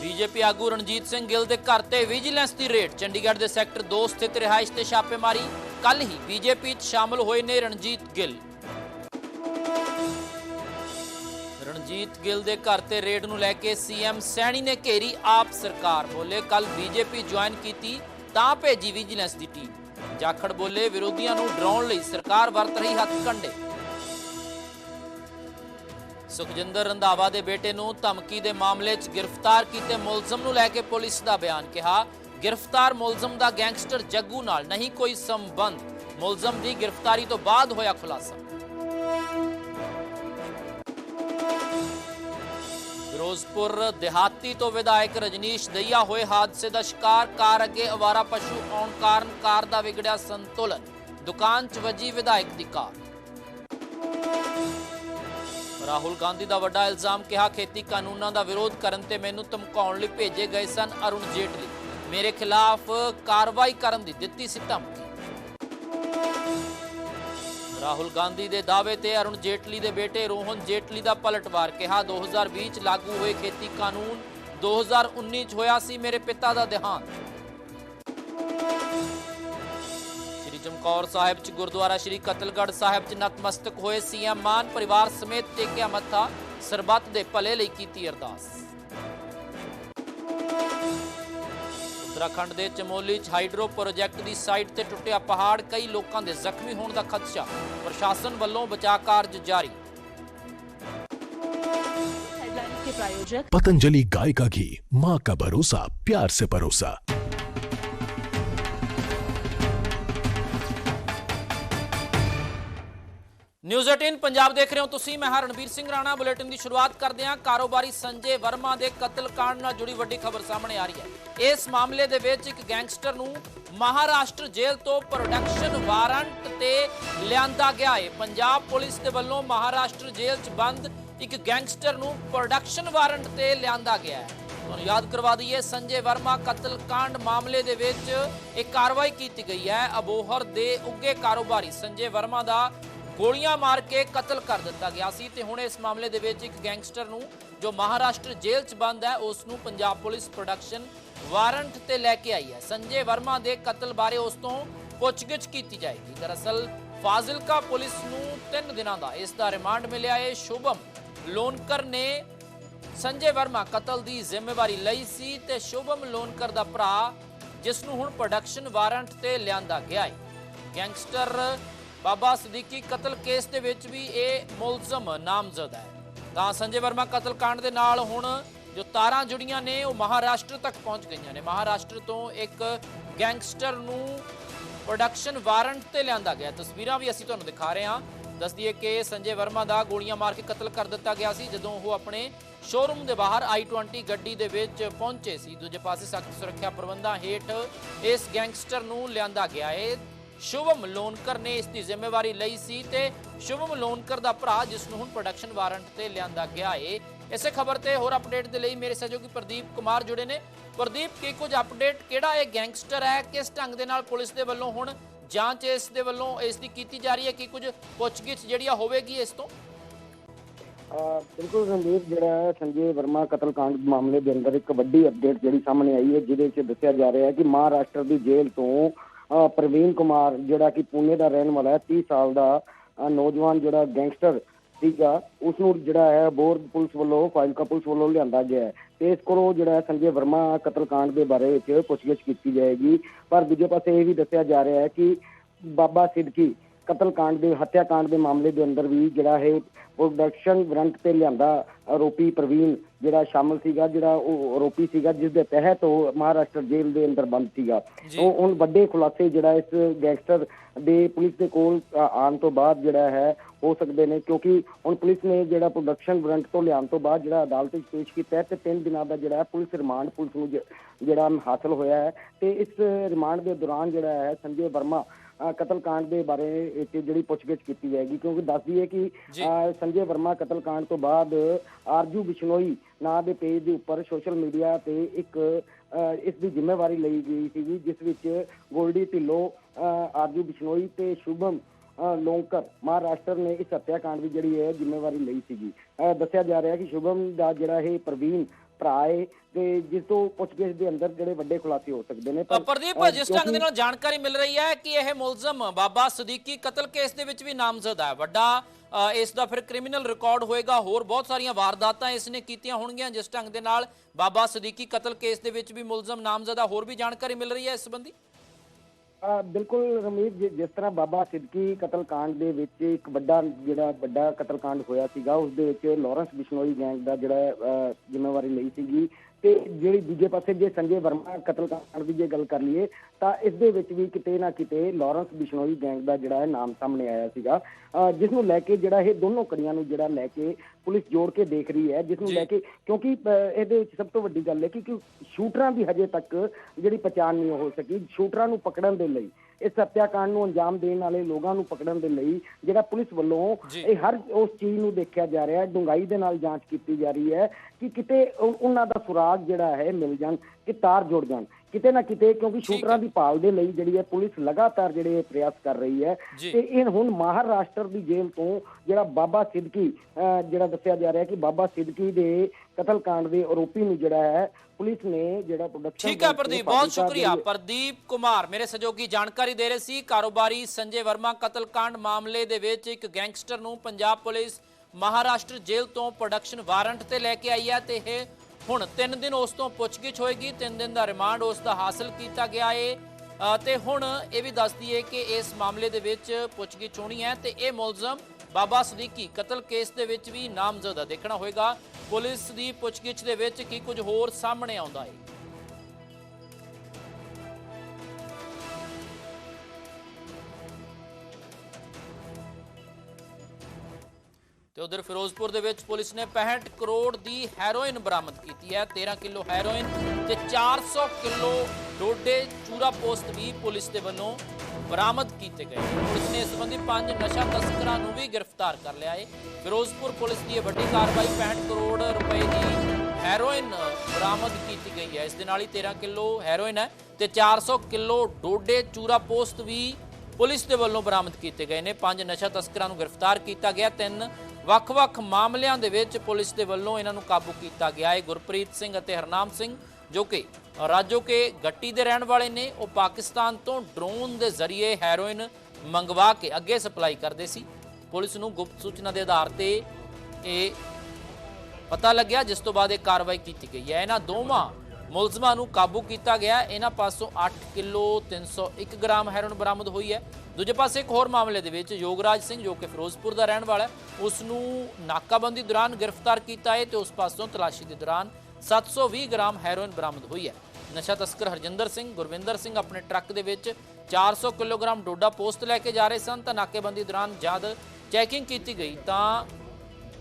BJP ਆਗੂ ਰਣਜੀਤ ਸਿੰਘ ਗਿੱਲ ਦੇ ਘਰ ਤੇ ਵਿਜੀਲੈਂਸ ਦੀ ਰੇਡ। ਚੰਡੀਗੜ੍ਹ ਦੇ ਸੈਕਟਰ 2 ਸਥਿਤ ਰਿਹਾਇਸ਼ ਤੇ ਛਾਪੇਮਾਰੀ। ਕੱਲ ਹੀ ਬੀਜੇਪੀ 'ਚ ਸ਼ਾਮਲ ਹੋਏ ਨੇ ਰਣਜੀਤ ਗਿੱਲ। ਰਣਜੀਤ ਗਿੱਲ ਦੇ ਘਰ ਤੇ ਰੇਡ ਨੂੰ ਲੈ ਕੇ ਸੀਐਮ ਸੈਣੀ ਨੇ ਘੇਰੀ ਆਪ ਸਰਕਾਰ ਬੋਲੇ। ਕੱਲ ਬੀਜੇਪੀ ਜੁਆਇਨ ਕੀਤੀ, ਤਾਂ ਭੇਜੀ ਵਿਜੀਲੈਂਸ ਦੀ ਟੀਮ। ਜਾਖੜ ਬੋਲੇ, ਵਿਰੋਧੀਆਂ ਨੂੰ ਡਰਾਉਣ ਲਈ ਸਰਕਾਰ ਵਰਤ ਰਹੀ ਹੱਥ ਕੰਡੇ। ਸੁਖਜਿੰਦਰ ਰੰਧਾਵਾ ਦੇ ਬੇਟੇ ਨੂੰ ਧਮਕੀ ਦੇ ਮਾਮਲੇ 'ਚ ਗ੍ਰਿਫਤਾਰ ਕੀਤੇ ਮੁਲਜ਼ਮ ਨੂੰ ਲੈ ਕੇ ਪੁਲਿਸ ਦਾ ਬਿਆਨ ਕਿਹਾ। ਗ੍ਰਿਫਤਾਰ ਮੁਲਜ਼ਮ ਦਾ ਗੈਂਗਸਟਰ ਜੱਗੂ ਨਾਲ ਨਹੀਂ ਕੋਈ ਸੰਬੰਧ। ਮੁਲਜ਼ਮ ਦੀ ਗ੍ਰਿਫਤਾਰੀ ਤੋਂ ਬਾਅਦ ਹੋਇਆ ਖੁਲਾਸਾ। ਫਿਰੋਜ਼ਪੁਰ ਦਿਹਾਤੀ ਤੋਂ ਵਿਧਾਇਕ ਰਜਨੀਸ਼ ਦਈਆ ਹੋਏ ਹਾਦਸੇ ਦਾ ਸ਼ਿਕਾਰ, ਕਾਰ ਅੱਗੇ ਅਵਾਰਾ ਪਸ਼ੂ ਆਉਣ ਕਾਰਨ ਕਾਰ ਦਾ ਵਿਗੜਿਆ ਸੰਤੁਲਨ। ਦੁਕਾਨ 'ਚ ਵੱਜੀ ਵਿਧਾਇਕ ਦੀ ਕਾਰ। ਰਾਹੁਲ ਗਾਂਧੀ ਦਾ ਵੱਡਾ ਇਲਜ਼ਾਮ ਕਿਹਾ ਖੇਤੀ ਕਾਨੂੰਨਾਂ ਦਾ ਵਿਰੋਧ ਕਰਨ ਤੇ ਮੈਨੂੰ ਧਮਕਾਉਣ ਲਈ ਭੇਜੇ ਗਏ ਸਨ ਅਰੁਣ ਜੇਟਲੀ। ਮੇਰੇ ਖਿਲਾਫ ਕਾਰਵਾਈ ਕਰਨ ਦੀ ਦਿੱਤੀ ਸੀ ਧਮਕੀ। ਰਾਹੁਲ ਗਾਂਧੀ ਦੇ ਦਾਅਵੇ ਤੇ ਅਰੁਣ ਜੇਟਲੀ ਦੇ ਬੇਟੇ ਰੋਹਨ ਜੇਟਲੀ ਦਾ ਪਲਟਵਾਰ ਕਿਹਾ 2020 ਚ ਲਾਗੂ ਹੋਏ ਖੇਤੀ ਕਾਨੂੰਨ 2019 ਚ ਹੋਇਆ ਸੀ ਮੇਰੇ ਪਿਤਾ ਦਾ ਦੇਹਾਂਤ। ਸ਼੍ਰੀ ਚਮਕੌਰ ਸਾਹਿਬ ਚ ਗੁਰਦੁਆਰਾ ਸ਼੍ਰੀ ਕਤਲਗੜ੍ਹ ਸਾਹਿਬ ਚ ਨਤਮਸਤਕ ਹੋਏ ਸੀਐਮ ਮਾਨ ਪਰਿਵਾਰ ਸਮੇਤ ਟੇਕਿਆ ਮੱਥਾ ਸਰਬੱਤ ਦੇ ਭਲੇ ਲਈ ਕੀਤੀ ਅਰਦਾਸ ਉੱਤਰਾਖੰਡ ਦੇ ਚਮੋਲੀ 'ਚ ਹਾਈਡਰੋ ਪ੍ਰੋਜੈਕਟ ਦੀ ਸਾਈਟ ਤੇ ਟੁੱਟਿਆ ਪਹਾੜ ਕਈ ਲੋਕਾਂ ਦੇ ਜ਼ਖਮੀ ਹੋਣ ਦਾ ਖਦਸ਼ਾ ਪ੍ਰਸ਼ਾਸਨ ਵੱਲੋਂ ਬਚਾਅ ਕਾਰਜ ਜਾਰੀ हेडलाइंस के प्रायोजक पतंजलि गाय का घी माँ का भरोसा प्यार से परोसा ਨਿਊਜ਼ 18 ਪੰਜਾਬ ਦੇਖ ਰਹੇ ਹੋ ਤੁਸੀਂ। ਮੈਂ ਹਰਨਵੀਰ ਸਿੰਘ ਰਾਣਾ। ਬੁਲੇਟਿਨ ਦੀ ਸ਼ੁਰੂਆਤ ਕਰਦੇ ਹਾਂ। ਕਾਰੋਬਾਰੀ ਸੰਜੇ ਵਰਮਾ ਦੇ ਕਤਲकांड ਨਾਲ ਜੁੜੀ ਵੱਡੀ ਖਬਰ ਸਾਹਮਣੇ ਆ ਰਹੀ ਹੈ। ਇਸ ਮਾਮਲੇ ਦੇ ਵਿੱਚ ਇੱਕ ਗੈਂਗਸਟਰ ਨੂੰ ਮਹਾਰਾਸ਼ਟਰ ਜੇਲ੍ਹ ਤੋਂ ਪ੍ਰੋਡਕਸ਼ਨ ਵਾਰੰਟ ਤੇ ਲਿਆਂਦਾ ਗਿਆ ਹੈ। ਪੰਜਾਬ ਪੁਲਿਸ ਦੇ ਵੱਲੋਂ ਮਹਾਰਾਸ਼ਟਰ ਜੇਲ੍ਹ 'ਚ ਬੰਦ ਇੱਕ ਗੈਂਗਸਟਰ ਨੂੰ ਪ੍ਰੋਡਕਸ਼ਨ ਵਾਰੰਟ ਤੇ ਲਿਆਂਦਾ ਗਿਆ ਹੈ। ਤੁਹਾਨੂੰ ਯਾਦ ਕਰਵਾ ਦਈਏ, ਸੰਜੇ ਵਰਮਾ ਕਤਲ ਕਾਂਡ ਮਾਮਲੇ ਦੇ ਵਿੱਚ ਇੱਕ ਕਾਰਵਾਈ ਕੀਤੀ ਗਈ ਹੈ। ਅਬੋਹਰ ਦੇ ਉੱਗੇ ਕਾਰੋਬਾਰੀ ਸੰਜੇ ਵਰਮਾ ਦਾ ਗੋਲੀਆਂ ਮਾਰ ਕੇ ਕਤਲ ਕਰ ਦਿੱਤਾ ਗਿਆ ਸੀ ਤੇ ਹੁਣ ਇਸ ਮਾਮਲੇ ਦੇ ਵਿੱਚ ਇੱਕ ਗੈਂਗਸਟਰ ਨੂੰ, ਜੋ ਮਹਾਰਾਸ਼ਟਰ ਜੇਲ੍ਹ 'ਚ ਬੰਦ ਹੈ, ਉਸ ਨੂੰ ਪੰਜਾਬ ਪੁਲਿਸ ਪ੍ਰੋਡਕਸ਼ਨ ਵਾਰੰਟ ਤੇ ਲੈ ਕੇ ਆਈ ਹੈ। ਸੰਜੇ ਵਰਮਾ ਦੇ ਕਤਲ ਬਾਰੇ ਉਸ ਤੋਂ ਪੁੱਛਗਿੱਛ ਕੀਤੀ ਜਾਏਗੀ। ਦਰਅਸਲ, ਫਾਜ਼ਿਲਕਾ ਪੁਲਿਸ ਨੂੰ 3 ਦਿਨਾਂ ਦਾ ਇਸ ਦਾ ਰਿਮਾਂਡ ਮਿਲਿਆ ਹੈ ਸ਼ੁਭਮ ਲੋਨਕਰ ਨੇ ਸੰਜੇ ਵਰਮਾ ਕਤਲ ਦੀ ਜ਼ਿੰਮੇਵਾਰੀ ਲਈ ਸੀ ਤੇ ਸ਼ੁਭਮ ਲੋਨਕਰ ਦਾ ਭਰਾ, ਜਿਸ ਨੂੰ ਹੁਣ ਪ੍ਰੋਡਕਸ਼ਨ ਵਾਰੰਟ ਤੇ ਲਿਆਂਦਾ ਗਿਆ ਹੈ ਗੈਂਗਸਟਰ ਬਾਬਾ ਸਦੀਕੀ ਕਤਲ ਕੇਸ ਦੇ ਵਿੱਚ ਵੀ ਇਹ ਮੁਲਜ਼ਮ ਨਾਮਜ਼ਦ ਹੈ। ਤਾਂ ਸੰਜੇ ਵਰਮਾ ਕਤਲ ਕਤਲकांड ਦੇ ਨਾਲ ਹੁਣ ਜੋ ਤਾਰਾਂ ਜੁੜੀਆਂ ਨੇ, ਉਹ ਮਹਾਰਾਸ਼ਟਰ ਤੱਕ ਪਹੁੰਚ ਗਈਆਂ ਨੇ। ਮਹਾਰਾਸ਼ਟਰ ਤੋਂ ਇੱਕ ਗੈਂਗਸਟਰ ਨੂੰ ਪ੍ਰੋਡਕਸ਼ਨ ਵਾਰੰਟ ਤੇ ਲਿਆਂਦਾ ਗਿਆ। ਤਸਵੀਰਾਂ ਵੀ ਅਸੀਂ ਤੁਹਾਨੂੰ ਦਿਖਾ ਰਹੇ ਹਾਂ। ਦੱਸ ਦਈਏ ਕਿ ਸੰਜੇ ਵਰਮਾ ਦਾ ਗੋਲੀਆਂ ਮਾਰ ਕੇ ਕਤਲ ਕਰ ਦਿੱਤਾ ਗਿਆ ਸੀ, ਜਦੋਂ ਉਹ ਆਪਣੇ ਸ਼ੋਰੂਮ ਦੇ ਬਾਹਰ i20 ਗੱਡੀ ਦੇ ਵਿੱਚ ਪਹੁੰਚੇ ਸੀ। ਦੂਜੇ ਪਾਸੇ ਸਖਤ ਸੁਰੱਖਿਆ ਪ੍ਰਬੰਧਾਂ ਹੇਠ ਇਸ ਗੈਂਗਸਟਰ ਨੂੰ ਲਿਆਂਦਾ ਗਿਆ ਹੈ। ਸ਼ੁਭਮ ਲੋਨਕਰ ਨੇ ਇਸ ਦੀ ਜ਼ਿੰਮੇਵਾਰੀ ਲਈ ਸੀ ਤੇ ਸ਼ੁਭਮ ਲੋਨਕਰ ਦਾ ਭਰਾ, ਜਿਸ ਨੂੰ ਹੁਣ ਪ੍ਰੋਡਕਸ਼ਨ ਵਾਰੰਟ ਤੇ ਲਿਆਂਦਾ ਗਿਆ ਹੈ ਇਸੇ ਖਬਰ ਤੇ ਹੋਰ ਅਪਡੇਟ ਦੇ ਲਈ ਮੇਰੇ ਸਹਿਯੋਗੀ ਪ੍ਰਦੀਪ ਕੁਮਾਰ ਜੁੜੇ ਨੇ। ਪ੍ਰਦੀਪ, ਕੀ ਕੁਝ ਅਪਡੇਟ ਕਿਹੜਾ ਇਹ ਗੈਂਗਸਟਰ ਹੈ? ਕਿਸ ਢੰਗ ਦੇ ਨਾਲ ਪੁਲਿਸ ਦੇ ਵੱਲੋਂ ਹੁਣ ਜਾਂਚ ਇਸ ਦੇ ਵੱਲੋਂ ਇਸ ਦੀ ਕੀਤੀ ਜਾ ਰਹੀ ਹੈ? ਕਿ ਕੁਝ ਪੁੱਛਗਿੱਛ ਜਿਹੜੀ ਆ ਹੋਵੇਗੀ ਇਸ ਤੋਂ? ਬਿਲਕੁਲ ਸੰਦੀਪ, ਜਿਹੜਾ ਸੰਜੇ ਵਰਮਾ ਕਤਲकांड ਮਾਮਲੇ ਦੇ ਅੰਦਰ ਇੱਕ ਵੱਡੀ ਅਪਡੇਟ ਜਿਹੜੀ ਸਾਹਮਣੇ ਆਈ ਹੈ, ਜਿਹਦੇ ਵਿੱਚ ਦੱਸਿਆ ਜਾ ਰਿਹਾ ਹੈ ਕਿ ਮਹਾਰਾਸ਼ਟਰ ਦੀ ਜੇਲ੍ਹ ਤੋਂ ਪ੍ਰਵੀਨ ਕੁਮਾਰ, ਜਿਹੜਾ ਕਿ ਪੁਣੇ ਦਾ ਰਹਿਣ ਵਾਲਾ ਹੈ 30 ਸਾਲ ਦਾ ਨੌਜਵਾਨ ਜਿਹੜਾ ਗੈਂਗਸਟਰ ਸੀਗਾ ਉਸ ਨੂੰ ਜਿਹੜਾ ਹੈ ਬੋਰ ਪੁਲਿਸ ਵੱਲੋਂ, ਫਾਜ਼ਿਲਕਾ ਪੁਲਿਸ ਵੱਲੋਂ ਲਿਆਂਦਾ ਗਿਆ ਹੈ। ਤੇ ਇਸ ਕੋਲੋਂ ਜਿਹੜਾ ਸੰਜੇ ਵਰਮਾ ਕਤਲकांड ਦੇ ਬਾਰੇ ਵਿੱਚ ਪੁੱਛਗਿੱਛ ਕੀਤੀ ਜਾਏਗੀ। ਪਰ ਦੂਜੇ ਪਾਸੇ ਇਹ ਵੀ ਦੱਸਿਆ ਜਾ ਰਿਹਾ ਹੈ ਕਿ ਬਾਬਾ ਸਿੱਦਕੀ ਕਤਲकांड ਦੇ ਹੱਤਿਆਕਾਂਡ ਦੇ ਮਾਮਲੇ ਦੇ ਅੰਦਰ ਵੀ ਜਿਹੜਾ ਹੈ ਪ੍ਰੋਡਕਸ਼ਨ ਵਾਰੰਟ ਤੇ ਲਿਆਂਦਾ ਆਰੋਪੀ ਪ੍ਰਵੀਨ ਜਿਹੜਾ ਸ਼ਾਮਲ ਸੀਗਾ ਜਿਹੜਾ ਉਹ ਆਰੋਪੀ ਸੀਗਾ ਜਿਸ ਦੇ ਤਹਿਤ ਉਹ ਮਹਾਰਾਸ਼ਟਰ ਜੇਲ੍ਹ ਦੇ ਅੰਦਰ ਬੰਦ ਸੀਗਾ। ਉਹ ਹੁਣ ਵੱਡੇ ਖੁਲਾਸੇ ਜਿਹੜਾ ਇਸ ਗੈਂਗਸਟਰ ਦੇ ਪੁਲਿਸ ਦੇ ਕੋਲ ਆਉਣ ਤੋਂ ਬਾਅਦ ਜਿਹੜਾ ਹੈ ਹੋ ਸਕਦੇ ਨੇ ਕਿਉਂਕਿ ਹੁਣ ਪੁਲਿਸ ਨੇ ਜਿਹੜਾ ਪ੍ਰੋਡਕਸ਼ਨ ਵਾਰੰਟ ਤੋਂ ਲਿਆਉਣ ਤੋਂ ਬਾਅਦ ਜਿਹੜਾ ਅਦਾਲਤ ਵਿੱਚ ਪੇਸ਼ ਕੀਤਾ ਤੇ 3 ਦਿਨਾਂ ਦਾ ਜਿਹੜਾ ਪੁਲਿਸ ਰਿਮਾਂਡ ਪੁਲਿਸ ਨੂੰ ਜਿਹੜਾ ਹਾਸਲ ਹੋਇਆ ਹੈ ਤੇ ਇਸ ਰਿਮਾਂਡ ਦੇ ਦੌਰਾਨ ਜਿਹੜਾ ਹੈ ਸੰਜੇ ਵਰਮਾ ਕਤਲ ਕਾਂਡ ਦੇ ਬਾਰੇ ਤੇ ਜਿਹੜੀ ਪੁੱਛਗਿੱਛ ਕੀਤੀ ਜਾਏਗੀ ਕਿਉਂਕਿ ਦੱਸਦੀ ਹੈ ਕਿ ਸੰਜੇ ਵਰਮਾ ਕਤਲकांड ਤੋਂ ਬਾਅਦ ਆਰਜੂ ਬਿਸ਼ਨੋਈ ਨਾਂ ਦੇ ਪੇਜ ਦੇ ਉੱਪਰ ਸੋਸ਼ਲ ਮੀਡੀਆ ਤੇ ਇੱਕ ਇਸ ਦੀ ਜ਼ਿੰਮੇਵਾਰੀ ਲਈ ਗਈ ਸੀ ਜਿਸ ਵਿੱਚ ਗੋਲਡੀ ਢਿੱਲੋ ਆਰਜੂ ਬਿਸ਼ਨੋਈ ਤੇ ਸ਼ੁਭਮ ਲੋਂਕਰ ਮਹਾਰਾਸ਼ਟਰ ਨੇ ਇਸ ਹੱਤਿਆਕਾਂਡ ਦੀ ਜਿਹੜੀ ਹੈ ਜ਼ਿੰਮੇਵਾਰੀ ਲਈ ਸੀਗੀ। ਦੱਸਿਆ ਜਾ ਰਿਹਾ ਕਿ ਸ਼ੁਭਮ ਦਾ ਜਿਹੜਾ ਇਹ ਪ੍ਰਵੀਨ ਭਰਾ ਹੈ ਤੇ ਜਿਸ ਤੋਂ ਪੁੱਛਗਿੱਛ ਦੇ ਅੰਦਰ ਜਿਹੜੇ ਵੱਡੇ ਖੁਲਾਸੇ ਹੋ ਸਕਦੇ ਨੇ ਅ, ਪ੍ਰਦੀਪ ਜਿਸ ਢੰਗ ਦੇ ਨਾਲ ਜਾਣਕਾਰੀ ਮਿਲ ਰਹੀ ਹੈ ਕਿ ਇਹ ਮੁਲਜ਼ਮ ਬਾਬਾ ਸਦੀਕੀ ਕਤਲ ਕੇਸ ਦੇ ਵਿੱਚ ਵੀ ਨਾਮਜ਼ਦ ਹੈ। ਵੱਡਾ ਇਸ ਦਾ ਫਿਰ ਕ੍ਰਿਮੀਨਲ ਰਿਕਾਰਡ ਹੋਏਗਾ ਹੋਰ ਬਹੁਤ ਸਾਰੀਆਂ ਵਾਰਦਾਤਾਂ ਇਸ ਨੇ ਕੀਤੀਆਂ ਹੋਣਗੀਆਂ ਜਿਸ ਢੰਗ ਦੇ ਨਾਲ ਬਾਬਾ ਸਦੀਕੀ ਕਤਲ ਕੇਸ ਦੇ ਵਿੱਚ ਵੀ ਮੁਲਜ਼ਮ ਨਾਮਜ਼ਦ ਹੈ ਹੋਰ ਵੀ ਜਾਣਕਾਰੀ ਮਿਲ ਰਹੀ ਹੈ ਇਸ ਸੰਬੰਧੀ? ਬਿਲਕੁਲ ਰਮੀਤ ਜਿਸ ਤਰ੍ਹਾਂ ਬਾਬਾ ਸਿੱਦਕੀ ਕਤਲकांड ਦੇ ਵਿੱਚ ਇੱਕ ਵੱਡਾ ਜਿਹੜਾ ਵੱਡਾ ਕਤਲकांड ਹੋਇਆ ਸੀਗਾ, ਉਸ ਦੇ ਵਿੱਚ ਲਾਰੈਂਸ ਬਿਸ਼ਨੋਈ ਗੈਂਗ ਦਾ ਜਿਹੜਾ ਜ਼ਿੰਮੇਵਾਰੀ ਲਈ ਸੀਗੀ। ਤੇ ਜਿਹੜੀ ਦੂਜੇ ਪਾਸੇ ਜੇ ਸੰਜੇ ਵਰਮਾ ਕਤਲकांड ਦੀ ਜੇ ਗੱਲ ਕਰ ਲਈਏ ਤਾਂ ਇਸ ਦੇ ਵਿੱਚ ਵੀ ਕਿਤੇ ਨਾ ਕਿਤੇ ਲਾਰੈਂਸ ਬਿਸ਼ਨੋਈ ਗੈਂਗ ਦਾ ਜਿਹੜਾ ਹੈ ਨਾਮ ਸਾਹਮਣੇ ਆਇਆ ਸੀਗਾ ਜਿਸ ਨੂੰ ਲੈ ਕੇ ਜਿਹੜਾ ਇਹ ਦੋਨੋਂ ਕੜੀਆਂ ਨੂੰ ਜਿਹੜਾ ਲੈ ਕੇ ਪੁਲਿਸ ਜੋੜ ਕੇ ਦੇਖ ਰਹੀ ਹੈ ਜਿਸ ਨੂੰ। ਲੈ ਕੇ ਕਿਉਂਕਿ ਇਹਦੇ ਵਿੱਚ ਸਭ ਤੋਂ ਵੱਡੀ ਗੱਲ ਹੈ ਕਿ ਸ਼ੂਟਰਾਂ ਦੀ ਹਜੇ ਤੱਕ ਜਿਹੜੀ ਪਛਾਣ ਨਹੀਂ ਹੋ ਸਕੀ ਸ਼ੂਟਰਾਂ ਨੂੰ ਪਕੜਨ ਦੇ ਲਈ ਇਸ ਹੱਤਿਆਕਾਂਡ ਨੂੰ ਅੰਜਾਮ ਦੇਣ ਵਾਲੇ ਲੋਕਾਂ ਨੂੰ ਪਕੜਨ ਦੇ ਲਈ ਜਿਹੜਾ ਪੁਲਿਸ ਵੱਲੋਂ। ਇਹ ਹਰ ਉਸ ਚੀਜ਼ ਨੂੰ ਦੇਖਿਆ ਜਾ ਰਿਹਾ ਹੈ ਡੂੰਘਾਈ ਦੇ ਨਾਲ ਜਾਂਚ ਕੀਤੀ ਜਾ ਰਹੀ ਹੈ ਕਿ ਕਿਤੇ ਉਹ- ਉਹਨਾਂ ਦਾ ਸੁਰਾਗ ਜਿਹੜਾ ਹੈ ਮਿਲ ਜਾਣ ਕਿ ਤਾਰ ਜੁੜ ਜਾਣ ਕਿਤੇ ਨਾ ਕਿਤੇ ਕਿਉਂਕਿ ਸ਼ੂਟਰਾਂ ਦੀ ਭਾਲ ਦੇ ਲਈ ਜਿਹੜੀ ਹੈ ਪੁਲਿਸ ਲਗਾਤਾਰ ਜਿਹੜੇ ਪ੍ਰਯਾਸ ਕਰ ਰਹੀ ਹੈ। ਤੇ ਇਹ ਹੁਣ ਮਹਾਰਾਸ਼ਟਰ ਦੀ ਜੇਲ੍ਹ ਤੋਂ ਜਿਹੜਾ ਬਾਬਾ ਸਿੱਦਕੀ ਜਿਹੜਾ ਦੱਸਿਆ ਜਾ ਰਿਹਾ ਕਿ ਬਾਬਾ ਸਿੱਦਕੀ ਦੇ ਕਤਲकांड ਦੇ ਆਰੋਪੀ ਨੂੰ ਜਿਹੜਾ ਹੈ ਪੁਲਿਸ ਨੇ ਜਿਹੜਾ ਪ੍ਰੋਡਕਸ਼ਨ ਠੀਕ ਹੈ ਪ੍ਰਦੀਪ ਬਹੁਤ ਸ਼ੁਕਰੀਆ। ਪ੍ਰਦੀਪ ਕੁਮਾਰ ਮੇਰੇ ਸਹਿਯੋਗੀ ਜਾਣਕਾਰੀ ਦੇ ਰਹੇ ਸੀ ਕਾਰੋਬਾਰੀ ਸੰਜੇ ਵਰਮਾ ਕਤਲ ਕਾਂਡ ਮਾਮਲੇ ਦੇ ਵਿੱਚ ਇੱਕ ਗੈਂਗਸਟਰ ਨੂੰ ਪੰਜਾਬ ਪੁਲਿਸ ਮਹਾਰਾਸ਼ਟਰ ਜੇਲ੍ਹ ਤੋਂ ਪ੍ਰੋਡਕਸ਼ਨ ਵਾਰੰਟ ਤੇ ਲੈ ਕੇ ਆਈ ਹੈ ਤੇ ਇਹ ਹੁਣ 3 ਦਿਨ ਉਸ ਤੋਂ ਪੁੱਛਗਿੱਛ ਹੋਏਗੀ 3 ਦਿਨ ਦਾ ਰਿਮਾਂਡ ਉਸ ਦਾ ਹਾਸਲ ਕੀਤਾ ਗਿਆ ਏ। ਅ, ਤੇ ਹੁਣ ਇਹ ਵੀ ਦੱਸ ਦਈਏ ਕਿ ਇਸ ਮਾਮਲੇ ਦੇ ਵਿੱਚ ਪੁੱਛਗਿੱਛ ਹੋਣੀ ਹੈ ਤੇ ਇਹ ਮੁਲਜ਼ਮ ਬਾਬਾ ਸਦੀਕੀ ਕਤਲ ਕੇਸ ਦੇ ਵਿੱਚ ਵੀ ਨਾਮਜ਼ਦ ਹੈ ਦੇਖਣਾ ਹੋਏਗਾ। ਪੁਲਿਸ ਦੀ ਪੁੱਛਗਿੱਛ ਦੇ ਵਿੱਚ ਕੀ ਕੁਝ ਹੋਰ ਸਾਹਮਣੇ ਆਉਂਦਾ ਹੈ ਤੇ ਉਧਰ ਫਿਰੋਜ਼ਪੁਰ ਦੇ ਵਿੱਚ ਪੁਲਿਸ ਨੇ 65 ਕਰੋੜ ਦੀ ਹੈਰੋਇਨ ਬਰਾਮਦ ਕੀਤੀ ਹੈ। 13 ਕਿਲੋ ਹੈਰੋਇਨ ਤੇ 400 ਕਿਲੋ ਡੋਡੇ ਚੂਰਾ ਪੋਸਟ ਵੀ ਪੁਲਿਸ ਦੇ ਵੱਲੋਂ ਬਰਾਮਦ ਕੀਤੇ ਗਏ ਪੁਲਿਸ ਨੇ ਇਸ ਸੰਬੰਧੀ ਪੰਜ ਨਸ਼ਾ ਤਸਕਰਾਂ ਨੂੰ ਵੀ ਗ੍ਰਿਫਤਾਰ ਕਰ ਲਿਆ ਹੈ ਫਿਰੋਜ਼ਪੁਰ ਪੁਲਿਸ ਦੀ ਇਹ ਵੱਡੀ ਕਾਰਵਾਈ 65 ਕਰੋੜ ਰੁਪਏ ਦੀ ਹੈਰੋਇਨ ਬਰਾਮਦ ਕੀਤੀ ਗਈ ਹੈ। ਇਸ ਦੇ ਨਾਲ ਹੀ 13 ਕਿਲੋ ਹੈਰੋਇਨ ਹੈ ਤੇ 400 ਕਿਲੋ ਡੋਡੇ ਚੂਰਾ ਪੋਸਟ ਵੀ ਪੁਲਿਸ ਦੇ ਵੱਲੋਂ ਬਰਾਮਦ ਕੀਤੇ ਗਏ ਨੇ। ਪੰਜ ਨਸ਼ਾ ਤਸਕਰਾਂ ਨੂੰ ਗ੍ਰਿਫਤਾਰ ਕੀਤਾ ਗਿਆ। ਤਿੰਨ ਵੱਖ-ਵੱਖ ਮਾਮਲਿਆਂ ਦੇ ਵਿੱਚ ਪੁਲਿਸ ਦੇ ਵੱਲੋਂ ਇਹਨਾਂ ਨੂੰ ਕਾਬੂ ਕੀਤਾ ਗਿਆ। ਹੈ ਗੁਰਪ੍ਰੀਤ ਸਿੰਘ ਅਤੇ ਹਰਨਾਮ ਸਿੰਘ, ਜੋ ਕਿ ਰਾਜੋ ਕੇ ਗੱਟੀ ਦੇ ਰਹਿਣ ਵਾਲੇ ਨੇ, ਉਹ ਪਾਕਿਸਤਾਨ ਤੋਂ ਡਰੋਨ ਦੇ ਜ਼ਰੀਏ ਹੈਰੋਇਨ ਮੰਗਵਾ ਕੇ ਅੱਗੇ ਸਪਲਾਈ ਕਰਦੇ ਸੀ। ਪੁਲਿਸ ਨੂੰ ਗੁਪਤ ਸੂਚਨਾ ਦੇ ਆਧਾਰ ਤੇ ਇਹ ਪਤਾ ਲੱਗਿਆ, ਜਿਸ ਤੋਂ ਬਾਅਦ ਇਹ ਕਾਰਵਾਈ ਕੀਤੀ ਗਈ ਹੈ। ਇਹਨਾਂ ਦੋਵਾਂ ਮੁਲਜ਼ਮਾਂ ਨੂੰ ਕਾਬੂ ਕੀਤਾ ਗਿਆ। ਇਹਨਾਂ ਪਾਸੋਂ 8 ਕਿਲੋ 301 ਗ੍ਰਾਮ ਹੈਰੋਇਨ ਬਰਾਮਦ ਹੋਈ ਹੈ। ਦੂਜੇ ਪਾਸੇ ਇੱਕ ਹੋਰ ਮਾਮਲੇ ਦੇ ਵਿੱਚ ਯੋਗਰਾਜ ਸਿੰਘ ਜੋ ਕਿ ਫਿਰੋਜ਼ਪੁਰ ਦਾ ਰਹਿਣ ਵਾਲਾ ਹੈ ਉਸ ਨੂੰ ਨਾਕਾਬੰਦੀ ਦੌਰਾਨ ਗ੍ਰਿਫਤਾਰ ਕੀਤਾ ਹੈ ਤੇ ਉਸ ਪਾਸੋਂ ਤਲਾਸ਼ੀ ਦੇ ਦੌਰਾਨ 720 ਗ੍ਰਾਮ ਹੈਰੋਇਨ ਬਰਾਮਦ ਹੋਈ ਹੈ। ਨਸ਼ਾ ਤਸਕਰ ਹਰਜਿੰਦਰ ਸਿੰਘ, ਗੁਰਵਿੰਦਰ ਸਿੰਘ ਆਪਣੇ ਟਰੱਕ ਦੇ ਵਿੱਚ 400 ਕਿਲੋਗ੍ਰਾਮ ਡੋਡਾ ਪੋਸਟ ਲੈ ਕੇ ਜਾ ਰਹੇ ਸਨ, ਤਾਂ ਨਾਕੇਬੰਦੀ ਦੌਰਾਨ ਜਦ ਚੈਕਿੰਗ ਕੀਤੀ ਗਈ ਤਾਂ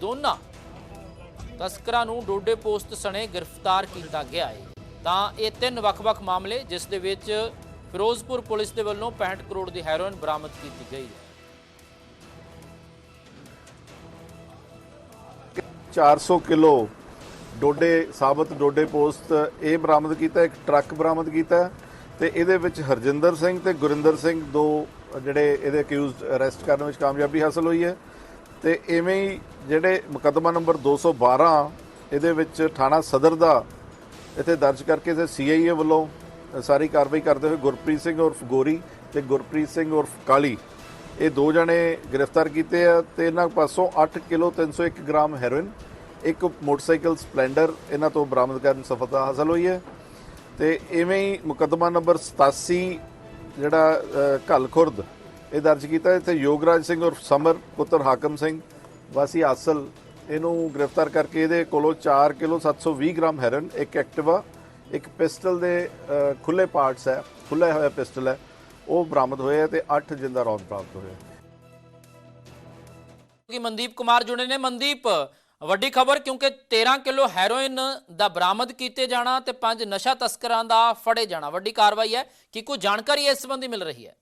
ਦੋਨਾਂ ਤਸਕਰਾਂ ਨੂੰ ਡੋਡੇ ਪੋਸਟ ਸਣੇ ਗ੍ਰਿਫਤਾਰ ਕੀਤਾ ਗਿਆ ਹੈ। ਤਾਂ ਇਹ ਤਿੰਨ ਵੱਖ-ਵੱਖ ਮਾਮਲੇ, ਜਿਸ ਦੇ ਵਿੱਚ ਫਿਰੋਜ਼ਪੁਰ ਪੁਲਿਸ ਦੇ ਵੱਲੋਂ 65 ਕਰੋੜ ਦੀ ਹੈਰੋਇਨ ਬਰਾਮਦ ਕੀਤੀ ਗਈ ਹੈ। 400 ਕਿਲੋ ਡੋਡੇ, ਸਾਬਤ ਡੋਡੇ ਪੋਸਟ ਇਹ ਬਰਾਮਦ ਕੀਤਾ, ਇੱਕ ਟਰੱਕ ਬਰਾਮਦ ਕੀਤਾ ਤੇ ਇਹਦੇ ਵਿੱਚ ਹਰਜਿੰਦਰ ਸਿੰਘ ਤੇ ਗੁਰਿੰਦਰ ਸਿੰਘ ਦੋ ਜਿਹੜੇ ਇਹਦੇ ਅਕਿਊਜ਼ਡ ਅਰੈਸਟ ਕਰਨ ਵਿੱਚ ਕਾਮਯਾਬੀ ਹਾਸਲ ਹੋਈ ਹੈ ਤੇ ਐਵੇਂ ਹੀ ਜਿਹੜੇ ਮੁਕੱਦਮਾ ਨੰਬਰ 212 ਇਹਦੇ ਵਿੱਚ ਥਾਣਾ ਸਦਰ ਦਾ ਇੱਥੇ ਦਰਜ ਕਰਕੇ ਤੇ ਸੀਆਈਏ ਵੱਲੋਂ ਸਾਰੀ ਕਾਰਵਾਈ ਕਰਦੇ ਹੋਏ ਗੁਰਪ੍ਰੀਤ ਸਿੰਘ ਉਰਫ ਗੋਰੀ ਤੇ ਗੁਰਪ੍ਰੀਤ ਸਿੰਘ ਉਰਫ ਕਾਲੀ। ਇਹ ਦੋ ਜਣੇ ਗ੍ਰਿਫਤਾਰ ਕੀਤੇ ਆ ਤੇ ਇਹਨਾਂ ਪਾਸੋਂ 8 ਕਿਲੋ 301 ਗ੍ਰਾਮ ਹੈਰੋਇਨ ਇੱਕ ਮੋਟਰਸਾਈਕਲ ਸਪਲੈਂਡਰ ਇਹਨਾਂ ਤੋਂ ਬਰਾਮਦ ਕਰਨ ਸਫਲਤਾ ਹਾਸਲ ਹੋਈ ਹੈ। ਤੇ ਇਵੇਂ ਹੀ ਮੁਕੱਦਮਾ ਨੰਬਰ 87 ਜਿਹੜਾ ਅ, ਘੱਲ ਖੁਰਦ ਇਹ ਦਰਜ ਕੀਤਾ। ਇੱਥੇ ਯੋਗਰਾਜ ਸਿੰਘ ਉਰਫ ਸਮਰ ਪੁੱਤਰ ਹਾਕਮ ਸਿੰਘ ਵਾਸੀ ਆਸਲ ਇਹਨੂੰ ਗ੍ਰਿਫਤਾਰ ਕਰਕੇ ਇਹਦੇ ਕੋਲੋਂ 4 ਕਿਲੋ 720 ਗ੍ਰਾਮ ਹੈਰਨ ਇੱਕ ਐਕਟਿਵਾ ਇੱਕ ਪਿਸਟਲ ਦੇ ਖੁੱਲੇ ਪਾਰਟਸ ਹੈ ਖੁੱਲਾ ਹੋਇਆ ਪਿਸਟਲ ਹੈ ਉਹ ਬਰਾਮਦ ਹੋਏ ਹੈ ਤੇ 8 ਜਿੰਦਾ ਰੌਂਦ ਪ੍ਰਾਪਤ ਹੋਏ ਹੈ ਕਿ ਮਨਦੀਪ ਕੁਮਾਰ ਜੁੜੇ ਨੇ। ਮਨਦੀਪ ਵੱਡੀ ਖਬਰ ਕਿਉਂਕਿ 13 ਕਿਲੋ ਹੈਰੋਇਨ ਦਾ ਬਰਾਮਦ ਕੀਤੇ ਜਾਣਾ ਤੇ ਪੰਜ ਨਸ਼ਾ ਤਸਕਰਾਂ ਦਾ ਫੜੇ ਜਾਣਾ। ਵੱਡੀ ਕਾਰਵਾਈ ਹੈ ਕਿ ਕੋਈ ਜਾਣਕਾਰੀ ਇਸ ਸੰਬੰਧੀ ਮਿਲ ਰਹੀ ਹੈ?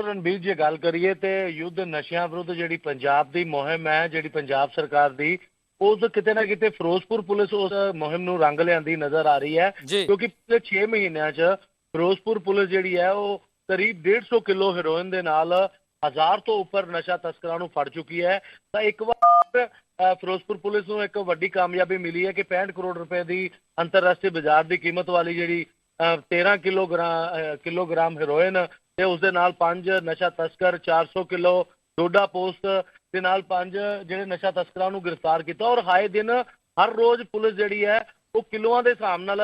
ਰਣਬੀਰ ਜੇ ਗੱਲ ਕਰੀਏ ਤੇ ਯੁੱਧ ਨਸ਼ਿਆਂ ਵਿਰੁੱਧ ਜਿਹੜੀ ਪੰਜਾਬ ਦੀ ਮੁਹਿੰਮ ਹੈ ਜਿਹੜੀ ਪੰਜਾਬ ਸਰਕਾਰ ਦੀ ਉਸ ਕਿਤੇ ਨਾ ਕਿਤੇ ਫਿਰੋਜ਼ਪੁਰ ਪੁਲਿਸ ਉਸ ਮੁਹਿੰਮ ਨੂੰ ਰੰਗ ਲਿਆਂਦੀ ਨਜ਼ਰ ਆ ਰਹੀ ਹੈ। ਕਿਉਂਕਿ ਪਿਛਲੇ 6 ਮਹੀਨਿਆਂ 'ਚ ਫਿਰੋਜ਼ਪੁਰ ਪੁਲਿਸ ਜਿਹੜੀ ਹੈ ਉਹ ਕਰੀਬ 150 ਕਿਲੋ ਹੈਰੋਇਨ ਦੇ ਨਾਲ ਹਜ਼ਾਰ ਤੋਂ ਉੱਪਰ ਨਸ਼ਾ ਤਸਕਰਾਂ ਨੂੰ ਫੜ ਚੁੱਕੀ ਹੈ। ਤਾਂ ਇੱਕ ਵਾਰ ਫਿਰੋਜ਼ਪੁਰ ਪੁਲਿਸ ਨੂੰ ਇੱਕ ਵੱਡੀ ਕਾਮਯਾਬੀ ਮਿਲੀ ਹੈ ਕਿ 65 ਕਰੋੜ ਰੁਪਏ ਦੀ ਅੰਤਰਰਾਸ਼ਟਰੀ ਬਾਜ਼ਾਰ ਦੀ ਕੀਮਤ ਵਾਲੀ ਜਿਹੜੀ ਅ, 13 ਕਿਲੋਗ੍ਰਾਮ ਕਿਲੋਗ੍ਰਾਮ ਹੈਰੋਇਨ ਤੇ ਉਸ ਦੇ ਨਾਲ ਪੰਜ ਨਸ਼ਾ ਤਸਕਰ 400 ਕਿਲੋ ਡੋਡਾ ਪੋਸਟ ਦੇ ਨਾਲ ਪੰਜ ਜਿਹੜੇ ਨਸ਼ਾ ਤਸਕਰਾਂ ਨੂੰ ਗ੍ਰਿਫਤਾਰ ਕੀਤਾ ਔਰ ਹਾਏ ਦਿਨ ਹਰ ਰੋਜ਼ ਪੁਲਿਸ ਜਿਹੜੀ ਹੈ ਉਹ ਕਿਲੋਆਂ ਦੇ ਹਿਸਾਬ ਨਾਲ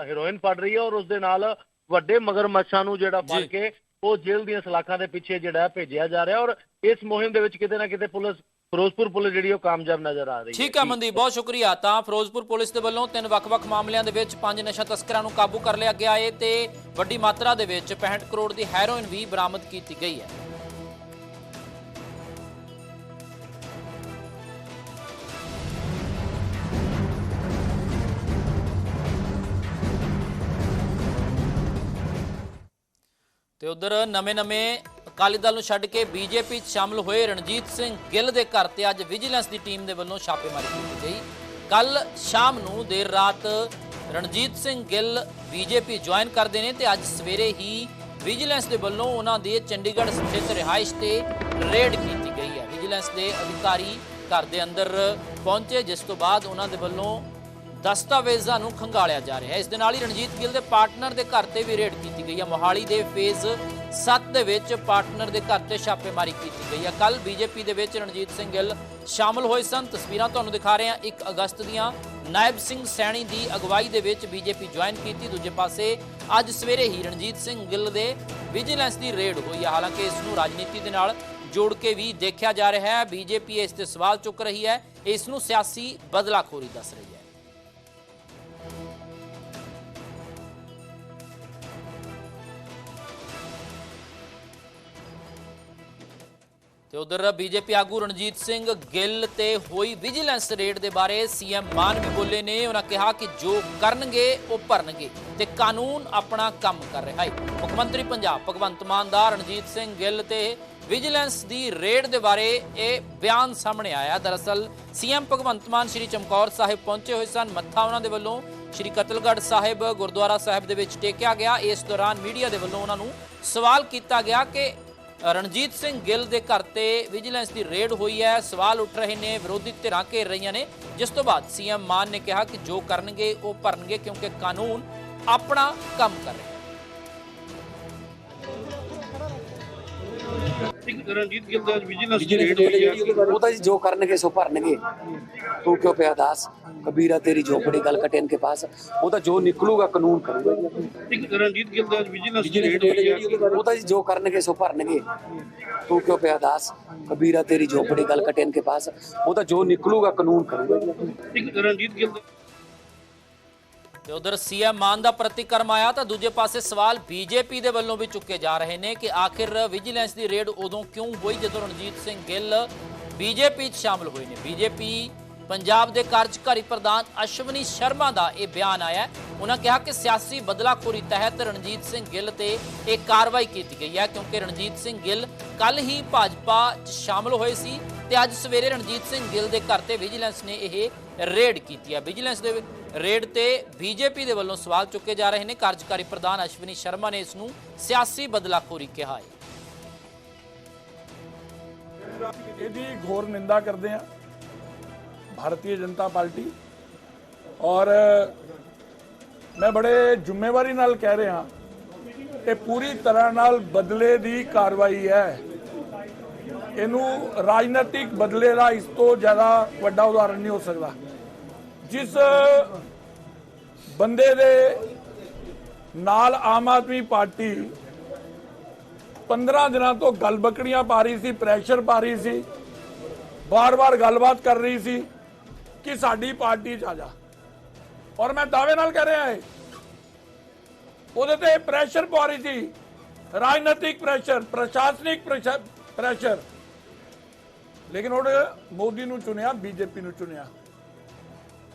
ਹੈਰੋਇਨ ਫੜ ਰਹੀ ਹੈ ਔਰ ਉਸ ਦੇ ਨਾਲ ਵੱਡੇ ਮਗਰਮੱਛਾਂ ਨੂੰ ਜਿਹੜਾ ਫੜ। ਕੇ ਉਹ ਜੇਲ੍ਹ ਦੀਆਂ ਸਲਾਖਾਂ ਦੇ ਪਿੱਛੇ ਜਿਹੜਾ ਭੇਜਿਆ ਜਾ ਰਿਹਾ ਔਰ ਇਸ ਮੁਹਿੰਮ ਦੇ ਵਿੱਚ ਕਿਤੇ ਨਾ ਕਿਤੇ ਪੁਲਿਸ ਫਿਰੋਜ਼ਪੁਰ ਪੁਲਿਸ ਜਿਹੜੀ ਉਹ ਕਾਮਯਾਬ ਨਜ਼ਰ ਆ ਰਹੀ ਹੈ। ਠੀਕ ਹੈ ਮਨਦੀਪ ਬਹੁਤ ਸ਼ੁਕਰੀਆ। ਤਾਂ ਫਿਰੋਜ਼ਪੁਰ ਪੁਲਿਸ ਦੇ ਵੱਲੋਂ ਤਿੰਨ ਵੱਖ-ਵੱਖ ਮਾਮਲਿਆਂ ਦੇ ਵਿੱਚ ਪੰਜ ਨਸ਼ਾ ਤਸਕਰਾਂ ਨੂੰ ਕਾਬੂ ਕਰ ਲਿਆ ਗਿਆ ਹੈ ਤੇ ਵੱਡੀ ਮਾਤਰਾ ਦੇ ਵਿੱਚ 65 ਕਰੋੜ ਦੀ ਹੈਰੋਇਨ ਵੀ ਬਰਾਮਦ ਕੀਤੀ ਗਈ ਹੈ। ਉਧਰ ਨਵੇਂ-ਨਵੇਂ ਅਕਾਲੀ ਦਲ ਨੂੰ ਛੱਡ ਕੇ ਬੀਜੇਪੀ 'ਚ ਸ਼ਾਮਲ ਹੋਏ ਰਣਜੀਤ ਸਿੰਘ ਗਿੱਲ ਦੇ ਘਰ ਤੇ ਅੱਜ ਵਿਜੀਲੈਂਸ ਦੀ ਟੀਮ ਦੇ ਵੱਲੋਂ ਛਾਪੇਮਾਰੀ ਕੀਤੀ ਗਈ। ਕੱਲ ਸ਼ਾਮ ਨੂੰ ਦੇਰ ਰਾਤ ਰਣਜੀਤ ਸਿੰਘ ਗਿੱਲ ਬੀਜੇਪੀ ਜੁਆਇਨ ਕਰਦੇ ਨੇ ਤੇ ਅੱਜ ਸਵੇਰੇ ਹੀ ਵਿਜੀਲੈਂਸ ਦੇ ਵੱਲੋਂ ਉਹਨਾਂ ਦੇ ਚੰਡੀਗੜ੍ਹ ਸਥਿਤ ਰਿਹਾਇਸ਼ ਤੇ ਰੇਡ ਕੀਤੀ ਗਈ ਹੈ। ਵਿਜੀਲੈਂਸ ਦੇ ਅਧਿਕਾਰੀ ਘਰ ਦੇ ਅੰਦਰ ਪਹੁੰਚੇ, ਜਿਸ ਤੋਂ ਬਾਅਦ ਉਹਨਾਂ ਦੇ ਵੱਲੋਂ ਦਸਤਾਵੇਜ਼ਾਂ ਨੂੰ ਖੰਗਾਲਿਆ ਜਾ ਰਿਹਾ ਹੈ। ਇਸ ਦੇ ਨਾਲ ਹੀ ਰਣਜੀਤ ਗਿੱਲ ਦੇ ਪਾਰਟਨਰ ਦੇ ਘਰ ਤੇ ਵੀ ਰੇਡ ਕੀਤੀ ਗਈ ਹੈ। ਮੋਹਾਲੀ ਦੇ ਫੇਜ਼ 7 ਦੇ ਵਿੱਚ ਪਾਰਟਨਰ ਦੇ ਘਰ ਤੇ ਛਾਪੇਮਾਰੀ ਕੀਤੀ ਗਈ ਹੈ। ਕੱਲ ਬੀਜੇਪੀ ਦੇ ਵਿੱਚ ਰਣਜੀਤ ਸਿੰਘ ਗਿੱਲ ਸ਼ਾਮਲ ਹੋਏ ਸਨ। ਤਸਵੀਰਾਂ ਤੁਹਾਨੂੰ ਦਿਖਾ ਰਹੇ ਹਾਂ 1 ਅਗਸਤ ਦੀਆਂ। ਨਾਇਬ ਸਿੰਘ ਸੈਣੀ ਦੀ ਅਗਵਾਈ ਦੇ ਵਿੱਚ ਬੀਜੇਪੀ ਜੁਆਇਨ ਕੀਤੀ। ਦੂਜੇ ਪਾਸੇ ਅੱਜ ਸਵੇਰੇ ਹੀ ਰਣਜੀਤ ਸਿੰਘ ਗਿੱਲ ਦੇ ਵਿਜੀਲੈਂਸ ਦੀ ਰੇਡ ਹੋਈ ਹੈ। ਹਾਲਾਂਕਿ ਇਸ ਨੂੰ ਰਾਜਨੀਤੀ ਦੇ ਨਾਲ ਜੋੜ ਕੇ ਵੀ ਦੇਖਿਆ ਜਾ ਰਿਹਾ ਹੈ। ਬੀਜੇਪੀ ਇਸ ਤੇ ਸਵਾਲ ਚੁੱਕ ਰਹੀ ਹੈ। ਇਸ ਨੂੰ ਸਿਆਸੀ ਬਦਲਾਖੋਰੀ ਦੱਸ ਰਹੀ ਹੈ। ਤੇ ਉਧਰ ਬੀਜੇਪੀ ਆਗੂ ਰਣਜੀਤ ਸਿੰਘ ਗਿੱਲ ਤੇ ਹੋਈ ਵਿਜੀਲੈਂਸ ਰੇਡ ਦੇ ਬਾਰੇ ਸੀਐਮ ਮਾਨ ਵੀ ਬੋਲੇ ਨੇ, ਉਹਨਾਂ ਕਿਹਾ ਕਿ ਜੋ ਕਰਨਗੇ, ਉਹ ਭਰਨਗੇ ਤੇ ਕਾਨੂੰਨ ਆਪਣਾ ਕੰਮ ਕਰ ਰਿਹਾ ਹੈ। ਮੁੱਖ ਮੰਤਰੀ ਪੰਜਾਬ ਭਗਵੰਤ ਮਾਨ ਦਾ, ਰਣਜੀਤ ਸਿੰਘ ਗਿੱਲ ਤੇ ਵਿਜੀਲੈਂਸ ਦੀ ਰੇਡ ਦੇ ਬਾਰੇ ਇਹ ਬਿਆਨ ਸਾਹਮਣੇ ਆਇਆ। ਦਰਅਸਲ, ਸੀਐਮ ਭਗਵੰਤ ਮਾਨ ਸ਼੍ਰੀ ਚਮਕੌਰ ਸਾਹਿਬ ਪਹੁੰਚੇ ਹੋਏ ਸਨ। ਮੱਥਾ ਉਹਨਾਂ ਦੇ ਵੱਲੋਂ ਸ਼੍ਰੀ ਕਤਲਗੜ੍ਹ ਸਾਹਿਬ, ਗੁਰਦੁਆਰਾ ਸਾਹਿਬ ਦੇ ਵਿੱਚ ਟੇਕਿਆ ਗਿਆ। ਇਸ ਦੌਰਾਨ ਮੀਡੀਆ ਦੇ ਵੱਲੋਂ ਉਹਨਾਂ ਨੂੰ ਸਵਾਲ ਕੀਤਾ ਗਿਆ ਕਿ ਰਣਜੀਤ ਸਿੰਘ ਗਿੱਲ ਦੇ ਘਰ ਤੇ ਵਿਜੀਲੈਂਸ ਦੀ ਰੇਡ ਹੋਈ ਹੈ। ਸਵਾਲ ਉੱਠ ਰਹੇ ਨੇ, ਵਿਰੋਧੀ ਧਿਰਾਂ ਘੇਰ ਰਹੀਆਂ ਨੇ। ਜਿਸ ਤੋਂ ਬਾਅਦ ਸੀਐਮ ਮਾਨ ਨੇ ਕਿਹਾ ਕਿ ਜੋ ਕਰਨਗੇ ਉਹ ਭਰਨਗੇ ਕਿਉਂਕਿ ਕਾਨੂੰਨ ਆਪਣਾ ਕੰਮ ਕਰ ਰਿਹਾ ਰਣਜੀਤ ਗਿੱਲ ਦਾ ਵਿਜੀਲੈਂਸ ਦੀ ਰੇਡ ਹੋਈ ਹੈ ਉਹ ਤਾਂ ਜੀ ਜੋ ਕਰਨਗੇ ਸੋ ਭਰਨਗੇ ਤੂੰ ਕਿਉਂ ਪਿਆ ਦਾਸ ਕਬੀਰਾ ਤੇਰੀ ਝੋਪੜੀ ਗੱਲ ਕਟੇਨ ਕੇ ਪਾਸ ਉਹ ਤਾਂ ਜੋ ਨਿਕਲੂਗਾ ਕਾਨੂੰਨ ਕਰੂਗਾ ਇੱਕ ਰਣਜੀਤ ਗਿੱਲ ਦਾ ਵਿਜੀਲੈਂਸ ਦੀ ਰੇਡ ਹੋਈ ਹੈ ਉਹ ਤਾਂ ਜੀ ਜੋ ਕਰਨਗੇ ਸੋ ਭਰਨਗੇ ਤੂੰ ਕਿਉਂ ਪਿਆ ਦਾਸ ਕਬੀਰਾ ਤੇਰੀ ਝੋਪੜੀ ਗੱਲ ਕਟੇਨ ਕੇ ਪਾਸ ਉਹ ਤਾਂ ਜੋ ਨਿਕਲੂਗਾ ਕਾਨੂੰਨ ਕਰੂਗਾ ਇੱਕ ਰਣਜੀਤ ਗਿੱਲ ਦਾ ਤੇ ਉਧਰ ਸੀਐਮ ਮਾਨ ਦਾ ਪ੍ਰਤੀਕਰਮ ਆਇਆ ਤਾਂ ਦੂਜੇ ਪਾਸੇ ਸਵਾਲ ਬੀਜੇਪੀ ਦੇ ਵੱਲੋਂ ਵੀ ਚੁੱਕੇ ਜਾ ਰਹੇ ਨੇ ਕਿ ਆਖਿਰ ਵਿਜੀਲੈਂਸ ਦੀ ਰੇਡ ਉਦੋਂ ਕਿਉਂ ਹੋਈ ਜਦੋਂ ਰਣਜੀਤ ਸਿੰਘ ਗਿੱਲ ਬੀਜੇਪੀ 'ਚ ਸ਼ਾਮਲ ਹੋਏ ਨੇ? ਬੀਜੇਪੀ ਪੰਜਾਬ ਦੇ ਕਾਰਜਕਾਰੀ ਪ੍ਰਧਾਨ ਅਸ਼ਵਨੀ ਸ਼ਰਮਾ ਦਾ ਇਹ ਬਿਆਨ ਆਇਆ। ਉਹਨਾਂ ਕਿਹਾ ਕਿ ਸਿਆਸੀ ਬਦਲਾਖੋਰੀ ਤਹਿਤ ਰਣਜੀਤ ਸਿੰਘ ਗਿੱਲ ਤੇ ਇਹ ਕਾਰਵਾਈ ਕੀਤੀ ਗਈ ਹੈ ਕਿਉਂਕਿ ਰਣਜੀਤ ਸਿੰਘ ਗਿੱਲ ਕੱਲ ਹੀ ਭਾਜਪਾ 'ਚ ਸ਼ਾਮਲ ਹੋਏ ਸੀ। ਤੇ ਅੱਜ ਸਵੇਰੇ ਰਣਜੀਤ ਸਿੰਘ ਗਿੱਲ ਦੇ ਘਰ ਤੇ ਵਿਜੀਲੈਂਸ ਨੇ ਇਹ ਰੇਡ ਕੀਤੀ ਹੈ ਵਿਜੀਲੈਂਸ ਦੇ ਰੇਡ ਤੇ ਬੀਜੇਪੀ ਦੇ ਵੱਲੋਂ ਸਵਾਲ ਚੁੱਕੇ ਜਾ ਰਹੇ ਨੇ। ਕਾਰਜਕਾਰੀ ਪ੍ਰਧਾਨ ਅਸ਼ਵਨੀ ਸ਼ਰਮਾ ਨੇ ਇਸ ਨੂੰ ਸਿਆਸੀ ਬਦਲਾਖੋਰੀ ਕਿਹਾ ਹੈ। ਇਹਦੀ ਘੋਰ ਨਿੰਦਾ ਕਰਦੇ ਹਾਂ। ਭਾਰਤੀ ਜਨਤਾ ਪਾਰਟੀ। ਔਰ ਮੈਂ ਬੜੇ ਜ਼ਿੰਮੇਵਾਰੀ ਨਾਲ ਕਹਿ ਰਿਹਾ ਇਹ ਪੂਰੀ ਤਰ੍ਹਾਂ ਨਾਲ ਬਦਲੇ ਦੀ ਕਾਰਵਾਈ ਹੈ। ਇਹਨੂੰ ਰਾਜਨੀਤਿਕ ਬਦਲੇ ਦਾ ਇਸ ਤੋਂ ਜ਼ਿਆਦਾ ਵੱਡਾ ਉਦਾਹਰਣ ਨਹੀਂ ਹੋ ਸਕਦਾ। ਜਿਸ ਬੰਦੇ ਦੇ ਨਾਲ ਆਮ ਆਦਮੀ ਪਾਰਟੀ 15 ਦਿਨਾਂ ਤੋਂ ਗਲਬੱਕੜੀਆਂ ਪਾ ਰਹੀ ਸੀ ਪ੍ਰੈਸ਼ਰ ਪਾ ਰਹੀ ਸੀ ਬਾਰ-ਬਾਰ ਗੱਲਬਾਤ ਕਰ ਰਹੀ ਸੀ ਕਿ ਸਾਡੀ ਪਾਰਟੀ ਚ ਆ ਜਾ। ਔਰ ਮੈਂ ਦਾਅਵੇ ਨਾਲ ਕਹਿ ਰਿਹਾ ਹਾਂ, ਉਹਦੇ ਤੇ ਪ੍ਰੈਸ਼ਰ ਪਾ ਰਹੀ ਸੀ, ਰਾਜਨੀਤਿਕ ਪ੍ਰੈਸ਼ਰ ਪ੍ਰਸ਼ਾਸਨਿਕ ਪ੍ਰੈਸ਼ਰ ਪ੍ਰੈਸ਼ਰ ਲੇਕਿਨ ਉਹ ਮੋਦੀ ਨੂੰ ਚੁਣਿਆ, ਬੀਜੇਪੀ ਨੂੰ ਚੁਣਿਆ।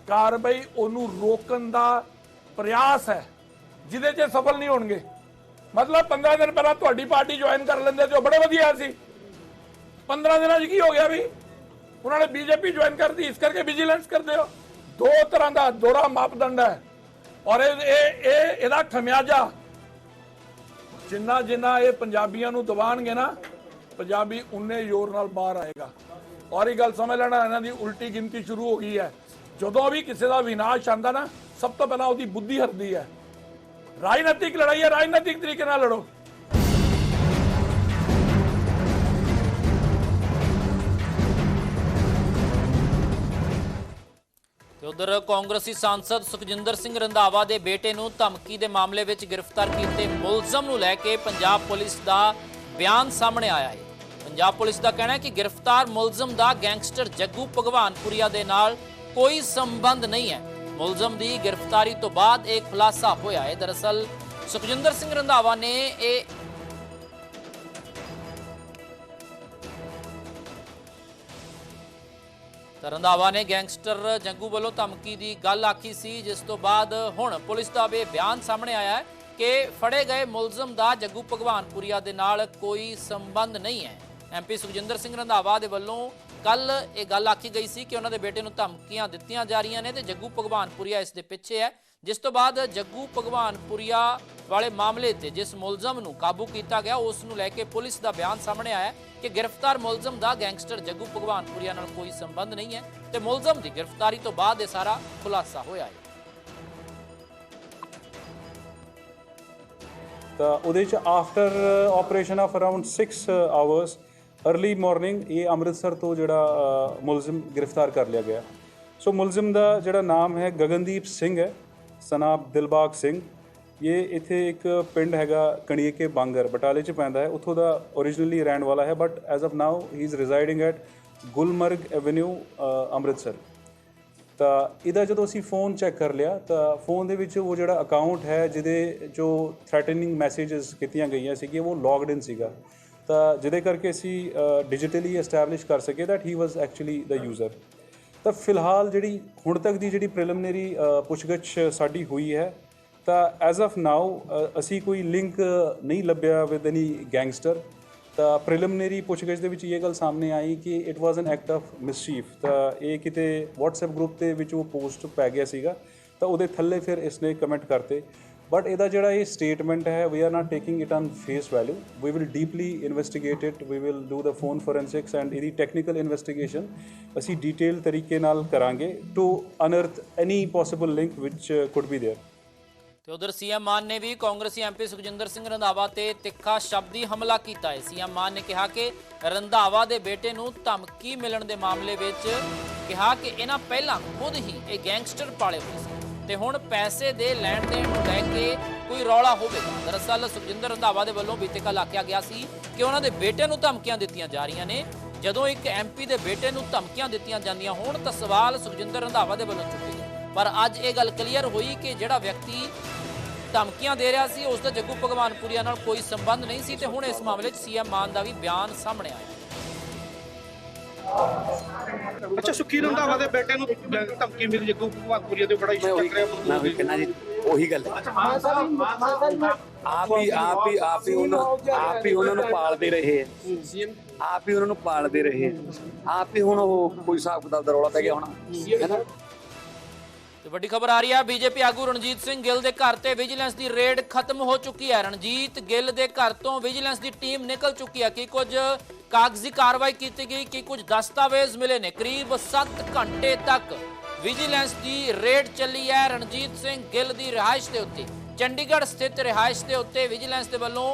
ਕਾਰਵਾਈ ਉਹਨੂੰ ਰੋਕਣ ਦਾ ਪ੍ਰਯਾਸ ਹੈ, ਜਿਹਦੇ 'ਚ ਸਫਲ ਨਹੀਂ ਹੋਣਗੇ। ਮਤਲਬ 15 ਦਿਨ ਪਹਿਲਾਂ ਤੁਹਾਡੀ ਪਾਰਟੀ ਜੁਆਇਨ ਕਰ ਲੈਂਦੇ ਤੇ ਉਹ ਬੜੇ ਵਧੀਆ ਸੀ। 15 ਦਿਨਾਂ 'ਚ ਕੀ ਹੋ ਗਿਆ ਵੀ? ਉਹਨਾਂ ਨੇ ਬੀਜੇਪੀ ਜੁਆਇਨ ਕਰਤੀ, ਇਸ ਕਰਕੇ ਵਿਜੀਲੈਂਸ ਕਰਦੇ ਹੋ। ਦੋ ਤਰ੍ਹਾਂ ਦਾ ਦੋਹਰਾ ਮਾਪਦੰਡ ਹੈ। ਔਰ ਇਹ ਇਹ ਇਹ, ਇਹਦਾ ਖਮਿਆਜਾ। ਜਿੰਨਾ ਜਿੰਨਾ ਇਹ ਪੰਜਾਬੀਆਂ ਨੂੰ ਦਬਾਣਗੇ ਨਾ, ਪੰਜਾਬੀ ਉਨੇ ਜ਼ੋਰ ਨਾਲ ਬਾਹਰ ਆਏਗਾ। ਔਰ ਇਹ ਗੱਲ ਸਮਝ ਲੈਣਾ, ਇਹਨਾਂ ਦੀ ਉਲਟੀ ਗਿਣਤੀ ਸ਼ੁਰੂ ਹੋ ਗਈ ਹੈ। ਜਦੋਂ ਵੀ ਕਿਸੇ ਦਾ ਵਿਨਾਸ਼ ਆਂਦਾ ਨਾ, ਸਭ ਤੋਂ ਪਹਿਲਾਂ ਉਹਦੀ ਬੁੱਧੀ ਹਰਦੀ ਹੈ। ਰਾਜਨੀਤਿਕ ਲੜਾਈ ਹੈ, ਰਾਜਨੀਤਿਕ ਤਰੀਕੇ ਨਾਲ ਲੜੋ। ਤੇ ਉਧਰ ਕਾਂਗਰਸੀ ਸਾਂਸਦ ਸੁਖਜਿੰਦਰ ਸਿੰਘ ਰੰਧਾਵਾ ਦੇ ਬੇਟੇ ਨੂੰ ਧਮਕੀ ਦੇ ਮਾਮਲੇ ਵਿੱਚ ਗ੍ਰਿਫਤਾਰ ਕੀਤੇ ਮੁਲਜ਼ਮ ਨੂੰ ਲੈ ਕੇ ਪੰਜਾਬ ਪੁਲਿਸ ਦਾ ਬਿਆਨ ਸਾਹਮਣੇ ਆਇਆ ਹੈ। ਪੰਜਾਬ ਪੁਲਿਸ ਦਾ ਕਹਿਣਾ ਹੈ ਕਿ ਗ੍ਰਿਫਤਾਰ ਮੁਲਜ਼ਮ ਦਾ ਗੈਂਗਸਟਰ ਜੱਗੂ ਭਗਵਾਨਪੁਰੀਆ ਦੇ ਨਾਲ ਕੋਈ ਸੰਬੰਧ ਨਹੀਂ ਹੈ। ਮੁਲਜ਼ਮ ਦੀ ਗ੍ਰਿਫਤਾਰੀ ਤੋਂ ਬਾਅਦ ਇੱਕ ਖੁਲਾਸਾ ਹੋਇਆ ਹੈ। ਦਰਅਸਲ, ਸੁਖਜਿੰਦਰ ਸਿੰਘ ਰੰਧਾਵਾ ਨੇ ਇਹ ਰੰਧਾਵਾ ਨੇ ਗੈਂਗਸਟਰ ਜੰਗੂ ਵੱਲੋਂ ਧਮਕੀ ਦੀ ਗੱਲ ਆਖੀ ਸੀ, ਜਿਸ ਤੋਂ ਬਾਅਦ ਹੁਣ ਪੁਲਿਸ ਦਾ ਵੀ ਬਿਆਨ ਸਾਹਮਣੇ ਆਇਆ ਹੈ ਕਿ ਫੜੇ ਗਏ ਮੁਲਜ਼ਮ ਦਾ ਜੱਗੂ ਭਗਵਾਨਪੁਰੀਆ ਦੇ ਨਾਲ ਕੋਈ ਸੰਬੰਧ ਨਹੀਂ ਹੈ। ਐਮਪੀ ਸੁਖਜਿੰਦਰ ਸਿੰਘ ਰੰਧਾਵਾ ਦੇ ਵੱਲੋਂ ਕੱਲ ਇਹ ਗੱਲ ਆਖੀ ਗਈ ਸੀ ਕਿ ਉਹਨਾਂ ਦੇ ਬੇਟੇ ਨੂੰ ਧਮਕੀਆਂ ਦਿੱਤੀਆਂ ਜਾ ਰਹੀਆਂ ਨੇ ਤੇ ਜੱਗੂ ਭਗਵਾਨਪੁਰੀਆ ਇਸ ਦੇ ਪਿੱਛੇ ਹੈ, ਜਿਸ ਤੋਂ ਬਾਅਦ ਜੱਗੂ ਭਗਵਾਨਪੁਰੀਆ ਵਾਲੇ ਮਾਮਲੇ ਤੇ ਜਿਸ ਮੁਲਜ਼ਮ ਨੂੰ ਕਾਬੂ ਕੀਤਾ ਗਿਆ, ਉਸ ਨੂੰ ਲੈ ਕੇ ਪੁਲਿਸ ਦਾ ਬਿਆਨ ਸਾਹਮਣੇ ਆਇਆ ਕਿ ਗ੍ਰਿਫਤਾਰ ਮੁਲਜ਼ਮ ਦਾ ਗੈਂਗਸਟਰ ਜੱਗੂ ਭਗਵਾਨਪੁਰੀਆ ਨਾਲ ਕੋਈ ਸੰਬੰਧ ਨਹੀਂ ਹੈ ਤੇ ਮੁਲਜ਼ਮ ਦੀ ਗ੍ਰਿਫਤਾਰੀ ਤੋਂ ਬਾਅਦ ਇਹ ਸਾਰਾ ਖੁਲਾਸਾ ਹੋਇਆ ਹੈ। ਤਾਂ ਉਹਦੇ ਚ after operation of around 6 hours early morning ਇਹ ਅੰਮ੍ਰਿਤਸਰ ਤੋਂ ਜਿਹੜਾ ਮੁਲਜ਼ਮ ਗ੍ਰਿਫਤਾਰ ਕਰ ਲਿਆ ਗਿਆ। ਸੋ ਮੁਲਜ਼ਮ ਦਾ ਜਿਹੜਾ ਨਾਮ ਹੈ ਗਗਨਦੀਪ ਸਿੰਘ ਹੈ, ਸਨਾਬ ਦਿਲਬਾਗ ਸਿੰਘ। ਇਹ ਇੱਥੇ ਇੱਕ ਪਿੰਡ ਹੈਗਾ ਕਣੀਏਕੇ ਬਾਂਗਰ, ਬਟਾਲੇ ਚ ਪੈਂਦਾ ਹੈ। ਉੱਥੋਂ ਦਾ origignally ਰਹਿਣ ਵਾਲਾ ਹੈ but as of now he is residing at Gulmarg avenue Amritsar. ਤਾਂ ਇਹਦਾ ਜਦੋਂ ਅਸੀਂ ਫੋਨ ਚੈੱਕ ਕਰ ਲਿਆ, ਤਾਂ ਫੋਨ ਦੇ ਵਿੱਚ ਉਹ ਜਿਹੜਾ ਅਕਾਊਂਟ ਹੈ, ਜਿਹਦੇ ਜੋ ਥ੍ਰੈਟਨਿੰਗ ਮੈਸੇजेस ਕੀਤੀਆਂ ਗਈਆਂ ਸੀਗੀਆਂ, ਉਹ ਲੌਗਡ ਇਨ ਸੀਗਾ। ਤਾਂ ਜਿਹਦੇ ਕਰਕੇ ਅਸੀਂ ਡਿਜੀਟਲੀ ਐਸਟੈਬਲਿਸ਼ ਕਰ ਸਕੇ that he was actually the user ਤਾਂ ਫਿਲਹਾਲ ਜਿਹੜੀ ਹੁਣ ਤੱਕ ਦੀ ਜਿਹੜੀ ਪ੍ਰੀਲਿਮਿਨਰੀ ਪੁੱਛਗਿੱਛ ਸਾਡੀ ਹੋਈ ਹੈ, ਤਾਂ ਐਜ਼ ਆਫ ਨਾਓ ਅਸੀਂ ਕੋਈ ਲਿੰਕ ਨਹੀਂ ਲੱਭਿਆ ਵਿਦ ਐਨੀ ਗੈਂਗਸਟਰ ਤਾਂ ਪ੍ਰੀਲਿਮਿਨਰੀ ਪੁੱਛਗਿੱਛ ਦੇ ਵਿੱਚ ਇਹ ਗੱਲ ਸਾਹਮਣੇ ਆਈ ਕਿ it was an act of mischief ਤਾਂ ਇਹ ਕਿਤੇ WhatsApp ਗਰੁੱਪ ਦੇ ਵਿੱਚ ਉਹ ਪੋਸਟ ਪੈ ਗਿਆ ਸੀਗਾ, ਤਾਂ ਉਹਦੇ ਥੱਲੇ ਫਿਰ ਇਸਨੇ ਕਮੈਂਟ ਕਰਤੇ। ਬਟ ਇਹਦਾ ਜਿਹੜਾ ਇਹ ਸਟੇਟਮੈਂਟ ਹੈ we are not taking it on face value we will deeply investigate it we will do the phone forensics and ਇਹਦੀ ਟੈਕਨੀਕਲ ਇਨਵੈਸਟੀਗੇਸ਼ਨ ਅਸੀਂ ਡੀਟੇਲ ਤਰੀਕੇ ਨਾਲ ਕਰਾਂਗੇ to unearth any possible link which could be there ਤੇ ਉਧਰ CM ਮਾਨ ਨੇ ਵੀ ਕਾਂਗਰਸੀ MP Sukhjinder Singh Randhawa ਤੇ ਤਿੱਖਾ ਸ਼ਬਦੀ ਹਮਲਾ ਕੀਤਾ ਹੈ ਸੀਐਮ ਮਾਨ ਨੇ ਕਿਹਾ ਕਿ ਰੰਧਾਵਾ ਦੇ ਬੇਟੇ ਨੂੰ ਧਮਕੀ ਮਿਲਣ ਦੇ ਮਾਮਲੇ ਵਿੱਚ ਕਿਹਾ ਕਿ ਇਹਨਾਂ ਪਹਿਲਾਂ ਖੁਦ ਹੀ ਇਹ ਗੈਂਗਸਟਰ ਪਾਲੇ ਹੋਏ ਸੀ ਤੇ ਹੁਣ ਪੈਸੇ ਦੇ ਲੈਣ ਦੇਣ ਨੂੰ ਲੈ ਕੇ ਕੋਈ ਰੌਲਾ ਹੋਵੇਗਾ ਦਰਅਸਲ ਸੁਖਜਿੰਦਰ ਰੰਧਾਵਾ ਦੇ ਵੱਲੋਂ ਬੀਤੇ ਕੱਲ੍ਹ ਆਖਿਆ ਗਿਆ ਸੀ ਕਿ ਉਹਨਾਂ ਦੇ ਬੇਟੇ ਨੂੰ ਧਮਕੀਆਂ ਦਿੱਤੀਆਂ ਜਾ ਰਹੀਆਂ ਨੇ। ਜਦੋਂ ਇੱਕ ਐਮਪੀ ਦੇ ਬੇਟੇ ਨੂੰ ਧਮਕੀਆਂ ਦਿੱਤੀਆਂ ਜਾਂਦੀਆਂ ਹੋਣ, ਤਾਂ ਸਵਾਲ ਸੁਖਜਿੰਦਰ ਰੰਧਾਵਾ ਦੇ ਵੱਲੋਂ ਚੁੱਕੇ ਪਰ ਅੱਜ ਇਹ ਗੱਲ ਕਲੀਅਰ ਹੋਈ ਕਿ ਜਿਹੜਾ ਵਿਅਕਤੀ ਧਮਕੀਆਂ ਦੇ ਰਿਹਾ ਸੀ, ਉਸ ਦਾ ਜੱਗੂ ਭਗਵਾਨਪੁਰੀਆ ਨਾਲ ਕੋਈ ਸੰਬੰਧ ਨਹੀਂ ਸੀ ਤੇ ਹੁਣ ਇਸ ਮਾਮਲੇ 'ਚ ਸੀਐਮ ਮਾਨ ਦਾ ਵੀ ਬਿਆਨ ਸਾਹਮਣੇ ਆਇਆ। ਅੱਛਾ ਸੁਖੀ ਰੰਧਾਵਾ ਦੇ ਬੇਟੇ ਨੂੰ ਧਮਕੀ ਮਿਲੀ ਜੱਗੂ ਭਗਵਾਨਪੁਰੀਆ ਤੇ ਬੜਾ ਇਸ਼ੂ ਚੱਕ ਰਿਹਾ ਮੈਂ ਉਹੀ ਕਹਿਣਾ ਜੀ ਉਹੀ ਗੱਲ ਹੈ। ਆਪ ਹੀ ਆਪ ਹੀ ਆਪ ਹੀ ਉਹਨਾਂ ਆਪ ਹੀ ਉਹਨਾਂ ਨੂੰ ਪਾਲਦੇ ਰਹੇ ਹੈ। ਆਪ ਹੀ ਉਹਨਾਂ ਨੂੰ ਪਾਲਦੇ ਰਹੇ ਹੈ। ਆਪ ਹੀ ਹੁਣ ਉਹ ਕੋਈ ਹਿਸਾਬ ਕਿਤਾਬ ਦਾ ਰੌਲਾ ਪੈ ਗਿਆ ਹੋਣਾ ਹੈ ਨਾ? ਤੇ ਵੱਡੀ ਖਬਰ ਆ ਰਹੀ ਹੈ ਬੀਜੇਪੀ ਆਗੂ ਰਣਜੀਤ ਸਿੰਘ ਗਿੱਲ ਦੇ ਘਰ ਤੇ ਵਿਜੀਲੈਂਸ ਦੀ ਰੇਡ ਖਤਮ ਹੋ ਚੁੱਕੀ ਹੈ। ਰਣਜੀਤ ਗਿੱਲ ਦੇ ਘਰ ਤੋਂ ਵਿਜੀਲੈਂਸ ਦੀ ਟੀਮ ਨਿਕਲ ਚੁੱਕੀ ਹੈ। ਕਿ ਕੁਝ ਕਾਗਜ਼ੀ ਕਾਰਵਾਈ ਕੀਤੀ ਗਈ, ਕਿ ਕੁਝ ਦਸਤਾਵੇਜ਼ ਮਿਲੇ ਨੇ? ਕਰੀਬ 7 ਘੰਟੇ ਤੱਕ ਵਿਜੀਲੈਂਸ ਦੀ ਰੇਡ ਚੱਲੀ ਹੈ ਰਣਜੀਤ ਸਿੰਘ ਗਿੱਲ ਦੀ ਰਿਹਾਇਸ਼ ਦੇ ਉੱਤੇ। ਚੰਡੀਗੜ੍ਹ ਸਥਿਤ ਰਿਹਾਇਸ਼ ਦੇ ਉੱਤੇ ਵਿਜੀਲੈਂਸ ਦੇ ਵੱਲੋਂ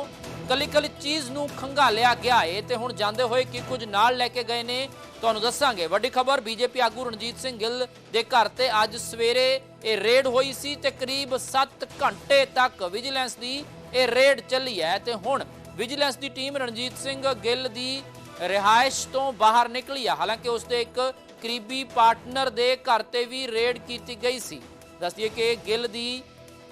ਕੱਲੀ ਕੱਲੀ ਚੀਜ਼ ਨੂੰ ਖੰਗਾਲਿਆ ਗਿਆ ਏ ਤੇ ਹੁਣ ਜਾਂਦੇ ਹੋਏ ਕੀ ਕੁਝ ਨਾਲ ਲੈ ਕੇ ਗਏ ਨੇ, ਤੁਹਾਨੂੰ ਦੱਸਾਂਗੇ। ਵੱਡੀ ਖਬਰ, ਬੀਜੇਪੀ ਆਗੂ ਰਣਜੀਤ ਸਿੰਘ ਗਿੱਲ ਦੇ ਘਰ ਤੇ ਅੱਜ ਸਵੇਰੇ ਇਹ ਰੇਡ ਹੋਈ ਸੀ ਤੇ ਕਰੀਬ 7 ਘੰਟੇ ਤੱਕ ਵਿਜੀਲੈਂਸ ਦੀ ਇਹ ਰੇਡ ਚੱਲੀ ਹੈ ਤੇ ਹੁਣ ਵਿਜੀਲੈਂਸ ਦੀ ਟੀਮ ਰਣਜੀਤ ਸਿੰਘ ਗਿੱਲ ਦੀ ਰਿਹਾਇਸ਼ ਤੋਂ ਬਾਹਰ ਨਿਕਲੀ ਹੈ ਹਾਲਾਂਕਿ ਉਸ ਦੇ ਇੱਕ ਕਰੀਬੀ ਪਾਰਟਨਰ ਦੇ ਘਰ ਤੇ ਵੀ ਰੇਡ ਕੀਤੀ ਗਈ ਸੀ। ਦੱਸਦੀਏ ਕਿ ਗਿੱਲ ਦੀ